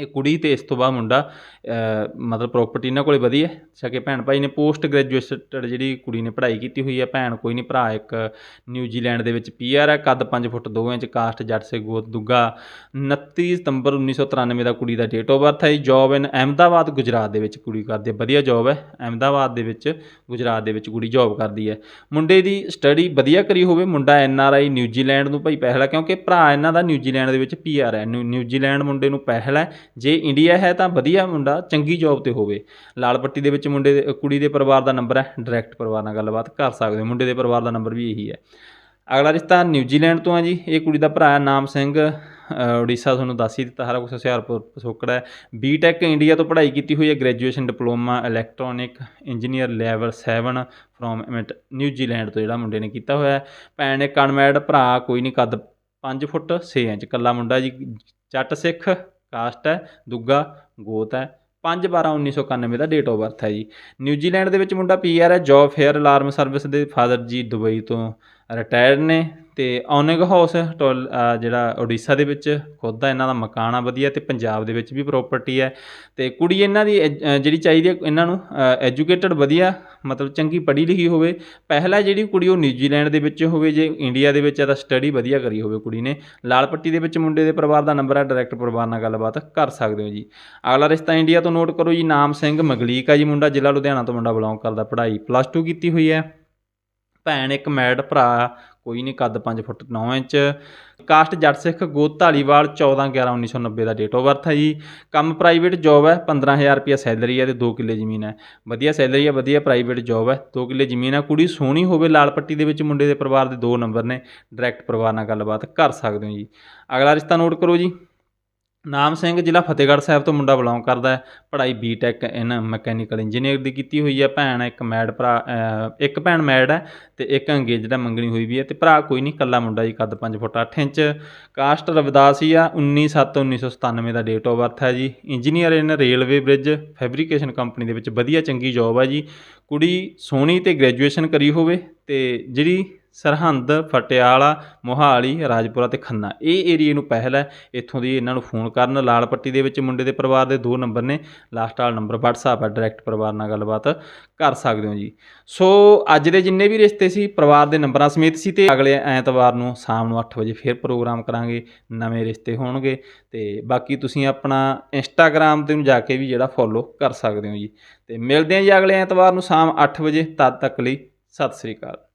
ਇਹ ਕੁੜੀ ਤੇ ਇਸ ਤੋਂ ਬਾਅਦ ਮੁੰਡਾ ਮਤਲਬ ਪ੍ਰਾਪਰਟੀ ਇਹਨਾਂ ਕੋਲੇ ਵਧੀਆ ਹੈ। ਸਕੇ ਭੈਣ ਭਾਈ ਨੇ ਪੋਸਟ ਗ੍ਰੈਜੂਏਟਡ ਜਿਹੜੀ ਕੁੜੀ ਨੇ ਪੜ੍ਹਾਈ ਕੀਤੀ ਹੋਈ ਹੈ, ਭੈਣ ਕੋਈ ਨਹੀਂ, ਭਰਾ ਇੱਕ ਨਿਊਜ਼ੀਲੈਂਡ ਦੇ ਵਿੱਚ ਪੀਆਰ ਹੈ, ਕੱਦ 5 ਫੁੱਟ 2 ਇੰਚ, ਕਾਸਟ ਜੱਟ ਸੇ ਗੋਤ ਦੁੱਗਾ। 29 ਸਤੰਬਰ 1993 ਦਾ ਕੁੜੀ ਦਾ ਡੇਟ ਆਫ ਬਰਥ ਹੈ ਜੌਬ ਇਨ ਅਹਿਮਦਾਬਾਦ, ਗੁਜਰਾਤ ਦੇ ਵਿੱਚ ਕੁੜੀ ਕਰਦੀ ਹੈ। ਵਧੀਆ ਜੌਬ ਹੈ। ਅਹਿਮਦਾਬਾਦ ਦੇ ਵਿੱਚ, ਗੁਜਰਾਤ ਦੇ ਵਿੱਚ ਕੁੜੀ ਜੌਬ ਕਰਦੀ ਹੈ। ਮੁੰਡੇ ਦੀ ਸਟੱਡੀ ਵਧੀਆ ਕਰੀ ਹੋਵੇ, ਮੁੰਡਾ ਐਨ ਆਰ ਆਈ ਨਿਊਜ਼ੀਲੈਂਡ ਨੂੰ ਭਾਈ ਪਹਿਲਾ, ਕਿਉਂਕਿ ਭਰਾ ਇਹਨਾਂ ਦਾ ਨਿਊਜ਼ੀਲੈਂਡ ਦੇ ਵਿੱਚ ਪੀਆਰ ਹੈ। ਨਿਊ- ਨਿਊਜ਼ੀਲੈਂਡ ਮੁੰਡੇ ਨੂੰ ਪਹਿਲਾ ਹੈ। ਜੇ ਇੰਡੀਆ ਹੈ ਤਾਂ ਵਧੀਆ ਮੁੰਡਾ, ਚੰਗੀ ਜੌਬ ਤੇ ਹੋਵੇ। ਲਾਲ ਪੱਟੀ ਦੇ ਵਿੱਚ ਮੁੰਡੇ ਦੇ, ਕੁੜੀ ਦੇ ਪਰਿਵਾਰ ਦਾ ਨੰਬਰ ਹੈ ਡਾਇਰੈਕਟ ਪਰਿਵਾਰ ਨਾਲ ਗੱਲਬਾਤ ਕਰ ਸਕਦੇ ਹੋ। ਮੁੰਡੇ ਦੇ ਪਰਿਵਾਰ ਦਾ ਨੰਬਰ ਵੀ ਇਹੀ ਹੈ। ਅਗਲਾ ਰਿਸ਼ਤਾ ਨਿਊਜ਼ੀਲੈਂਡ ਤੋਂ ਹੈ ਜੀ। ਇਹ ਕੁੜੀ ਦਾ ਭਰਾ ਨਾਮ ਸਿੰਘ। ਉੜੀਸਾ ਤੁਹਾਨੂੰ ਦੱਸ ਹੀ ਦਿੱਤਾ, ਸਾਰਾ ਕੁਝ ਹੁਸ਼ਿਆਰਪੁਰ ਪਸੋਕੜਾ ਹੈ। ਬੀਟੈਕ ਇੰਡੀਆ ਤੋਂ ਪੜ੍ਹਾਈ ਕੀਤੀ ਹੋਈ ਹੈ graduation diploma electronic engineer level 7 from New Zealand ਤੋਂ ਜਿਹੜਾ ਮੁੰਡੇ ਨੇ ਕੀਤਾ ਹੋਇਆ ਹੈ। ਭੈਣ ਇੱਕ ਕਨਮੈਡ ਭਰਾ, ਕੋਈ ਨਹੀਂ ਕੱਦ 5 ਫੁੱਟ 6 ਇੰਚ ਕੱਲਾ ਮੁੰਡਾ ਜੀ, ਜੱਟ ਸਿੱਖ ਕਾਸਟ ਹੈ, ਦੁੱਗਾ, ਗੋਤ ਹੈ। 5 12 1991 ਦਾ ਡੇਟ ਆਫ ਬਰਥ ਹੈ ਜੀ। ਨਿਊਜ਼ੀਲੈਂਡ ਦੇ ਵਿੱਚ ਮੁੰਡਾ ਪੀਆਰ ਹੈ ਜੌਬ ਫੇਅਰ ਅਲਾਰਮ ਸਰਵਿਸ ਦੇ ਫਾਦਰ ਜੀ ਦੁਬਈ ਤੋਂ। ਰਿਟਾਇਰਡ ਨੇ ਤੇ ਔਨਿੰਗ ਹਾਊਸ ਟੋਲ ਜਿਹੜਾ ਓਡੀਸ਼ਾ ਦੇ ਵਿੱਚ, ਖੁਦ ਦਾ ਇਹਨਾਂ ਦਾ ਮਕਾਨ ਆ ਵਧੀਆ ਤੇ ਪੰਜਾਬ ਦੇ ਵਿੱਚ ਵੀ ਪ੍ਰਾਪਰਟੀ ਹੈ ਤੇ ਕੁੜੀ ਇਹਨਾਂ ਦੀ ਐਜ- ਜਿਹੜੀ ਚਾਹੀਦੀ ਹੈ ਇਹਨਾਂ ਨੂੰ ਐਜੂਕੇਟਡ ਵਧੀਆ, ਮਤਲਬ ਚੰਗੀ ਪੜ੍ਹੀ ਲਿਖੀ ਹੋਵੇ। ਪਹਿਲਾ ਜਿਹੜੀ ਕੁੜੀ ਉਹ ਨਿਊਜ਼ੀਲੈਂਡ ਦੇ ਵਿੱਚ ਹੋਵੇ ਜੇ ਇੰਡੀਆ ਦੇ ਵਿੱਚ ਹੈ ਤਾਂ ਸਟੱਡੀ ਵਧੀਆ ਕਰੀ ਹੋਵੇ ਕੁੜੀ ਨੇ। ਲਾਲ ਪੱਟੀ ਦੇ ਵਿੱਚ ਮੁੰਡੇ ਦੇ ਪਰਿਵਾਰ ਦਾ ਨੰਬਰ ਹੈ ਡਾਇਰੈਕਟ ਪਰਿਵਾਰ ਨਾਲ ਗੱਲਬਾਤ ਕਰ ਸਕਦੇ ਹੋ ਜੀ। ਅਗਲਾ ਰਿਸ਼ਤਾ ਇੰਡੀਆ ਤੋਂ ਨੋਟ ਕਰੋ ਜੀ, ਨਾਮ ਸਿੰਘ ਮਗਲੀਕ ਆ ਜੀ ਮੁੰਡਾ, ਜ਼ਿਲ੍ਹਾ ਲੁਧਿਆਣਾ ਤੋਂ ਮੁੰਡਾ ਬਿਲੋਂਗ ਕਰਦਾ, ਪੜ੍ਹਾਈ ਪਲੱਸ 2 ਕੀਤੀ ਹੋਈ ਹੈ। ਭੈਣ, ਇੱਕ ਮੈਡ ਭਰਾ, ਕੋਈ ਨਹੀਂ ਕੱਦ 5 ਫੁੱਟ 9 ਇੰਚ। ਕਾਸਟ ਜੱਟ ਸਿੱਖ ਗੋਤ ਢਾਲੀਵਾਲ 14 11 1990 ਦਾ ਡੇਟ ਆਫ ਬਰਥ ਹੈ ਜੀ। ਕੰਮ ਪ੍ਰਾਈਵੇਟ ਜੌਬ ਹੈ 15000 ਰੁਪਿਆ ਸੈਲਰੀ ਹੈ ਤੇ 2 ਕਿੱਲੇ ਜ਼ਮੀਨ ਹੈ। ਵਧੀਆ ਸੈਲਰੀ ਹੈ, ਵਧੀਆ ਪ੍ਰਾਈਵੇਟ ਜੌਬ ਹੈ 2 ਕਿੱਲੇ ਜ਼ਮੀਨ ਹੈ। ਕੁੜੀ ਸੋਹਣੀ ਹੋਵੇ, ਲਾਲ ਪੱਟੀ ਦੇ ਵਿੱਚ ਮੁੰਡੇ ਦੇ ਪਰਿਵਾਰ ਦੇ ਦੋ ਨੰਬਰ ਨੇ। ਡਾਇਰੈਕਟ ਪਰਿਵਾਰ ਨਾਲ ਗੱਲਬਾਤ ਕਰ ਸਕਦੇ ਹੋ ਜੀ। ਅਗਲਾ ਰਿਸ਼ਤਾ ਨੋਟ ਕਰੋ ਜੀ। ਨਾਮ ਸਿੰਘ ਜ਼ਿਲ੍ਹਾ ਫਤਿਹਗੜ੍ਹ ਸਾਹਿਬ ਤੋਂ ਮੁੰਡਾ ਬਿਲੋਂਗ ਕਰਦਾ ਹੈ। ਪੜ੍ਹਾਈ ਬੀਟੈਕ ਇਨ ਮਕੈਨੀਕਲ ਇੰਜੀਨੀਅਰ ਦੀ ਕੀਤੀ ਹੋਈ ਹੈ। ਭੈਣ, ਇੱਕ ਮੈਡ ਭਰਾ ਇੱਕ ਭੈਣ ਮੈਡ ਹੈ ਤੇ ਇੱਕ ਅੰਗੇਜਡ ਹੈ ਮੰਗਣੀ ਹੋਈ ਵੀ ਹੈ ਤੇ ਭਰਾ ਕੋਈ ਨਹੀਂ ਕੱਲਾ ਮੁੰਡਾ ਜੀ, ਕੱਦ 5 ਫੁੱਟ 8 ਇੰਚ। ਕਾਸਟ ਰਵਿਦਾਸ ਹੀ ਆ 19 7 1997 ਦਾ ਡੇਟ ਆਫ ਬਰਥ ਹੈ ਜੀ। Engineer in railway bridge fabrication company ਦੇ ਵਿੱਚ ਵਧੀਆ ਚੰਗੀ ਜੌਬ ਹੈ ਜੀ। ਕੁੜੀ ਸੋਹਣੀ ਤੇ ਗ੍ਰੈਜੂਏਸ਼ਨ ਕਰੀ ਹੋਵੇ ਤੇ ਜਿਹੜੀ ਸਰਹੰਦ, ਫਟਿਆਲਾ, ਮੋਹਾਲੀ, ਰਾਜਪੁਰਾ ਤੇ ਖੰਨਾ। ਇਹ ਏਰੀਏ ਨੂੰ ਪਹਿਲ ਹੈ ਇੱਥੋਂ ਦੀ ਇਹਨਾਂ ਨੂੰ ਫੋਨ ਕਰਨ, ਲਾਲ ਪੱਟੀ ਦੇ ਵਿੱਚ ਮੁੰਡੇ ਦੇ ਪਰਿਵਾਰ ਦੇ ਦੋ ਨੰਬਰ ਨੇ। ਲਾਸਟ ਵਾਲਾ ਨੰਬਰ WhatsApp ਹੈ ਡਾਇਰੈਕਟ ਪਰਿਵਾਰ ਨਾਲ ਗੱਲਬਾਤ ਕਰ ਸਕਦੇ ਹੋ ਜੀ। ਸੋ ਅੱਜ ਦੇ ਜਿੰਨੇ ਵੀ ਰਿਸ਼ਤੇ ਸੀ, ਪਰਿਵਾਰ ਦੇ ਨੰਬਰਾਂ ਸਮੇਤ ਸੀ ਤੇ ਅਗਲੇ ਐਤਵਾਰ ਨੂੰ ਸ਼ਾਮ ਨੂੰ 8 ਵਜੇ ਫਿਰ ਪ੍ਰੋਗਰਾਮ ਕਰਾਂਗੇ, ਨਵੇਂ ਰਿਸ਼ਤੇ ਹੋਣਗੇ ਤੇ ਬਾਕੀ ਤੁਸੀਂ ਆਪਣਾ ਇੰਸਟਾਗ੍ਰam ਤੇ ਨੂੰ ਜਾ ਕੇ ਵੀ ਜਿਹੜਾ ਫੋਲੋ ਕਰ ਸਕਦੇ ਹੋ ਜੀ। ਤੇ ਮਿਲਦੇ ਹਾਂ ਜੀ ਅਗਲੇ ਐਤਵਾਰ ਨੂੰ ਸ਼ਾਮ 8 ਵਜੇ, ਤਦ ਤੱਕ ਲਈ ਸਤਿ ਸ੍ਰੀ ਅਕਾਲ।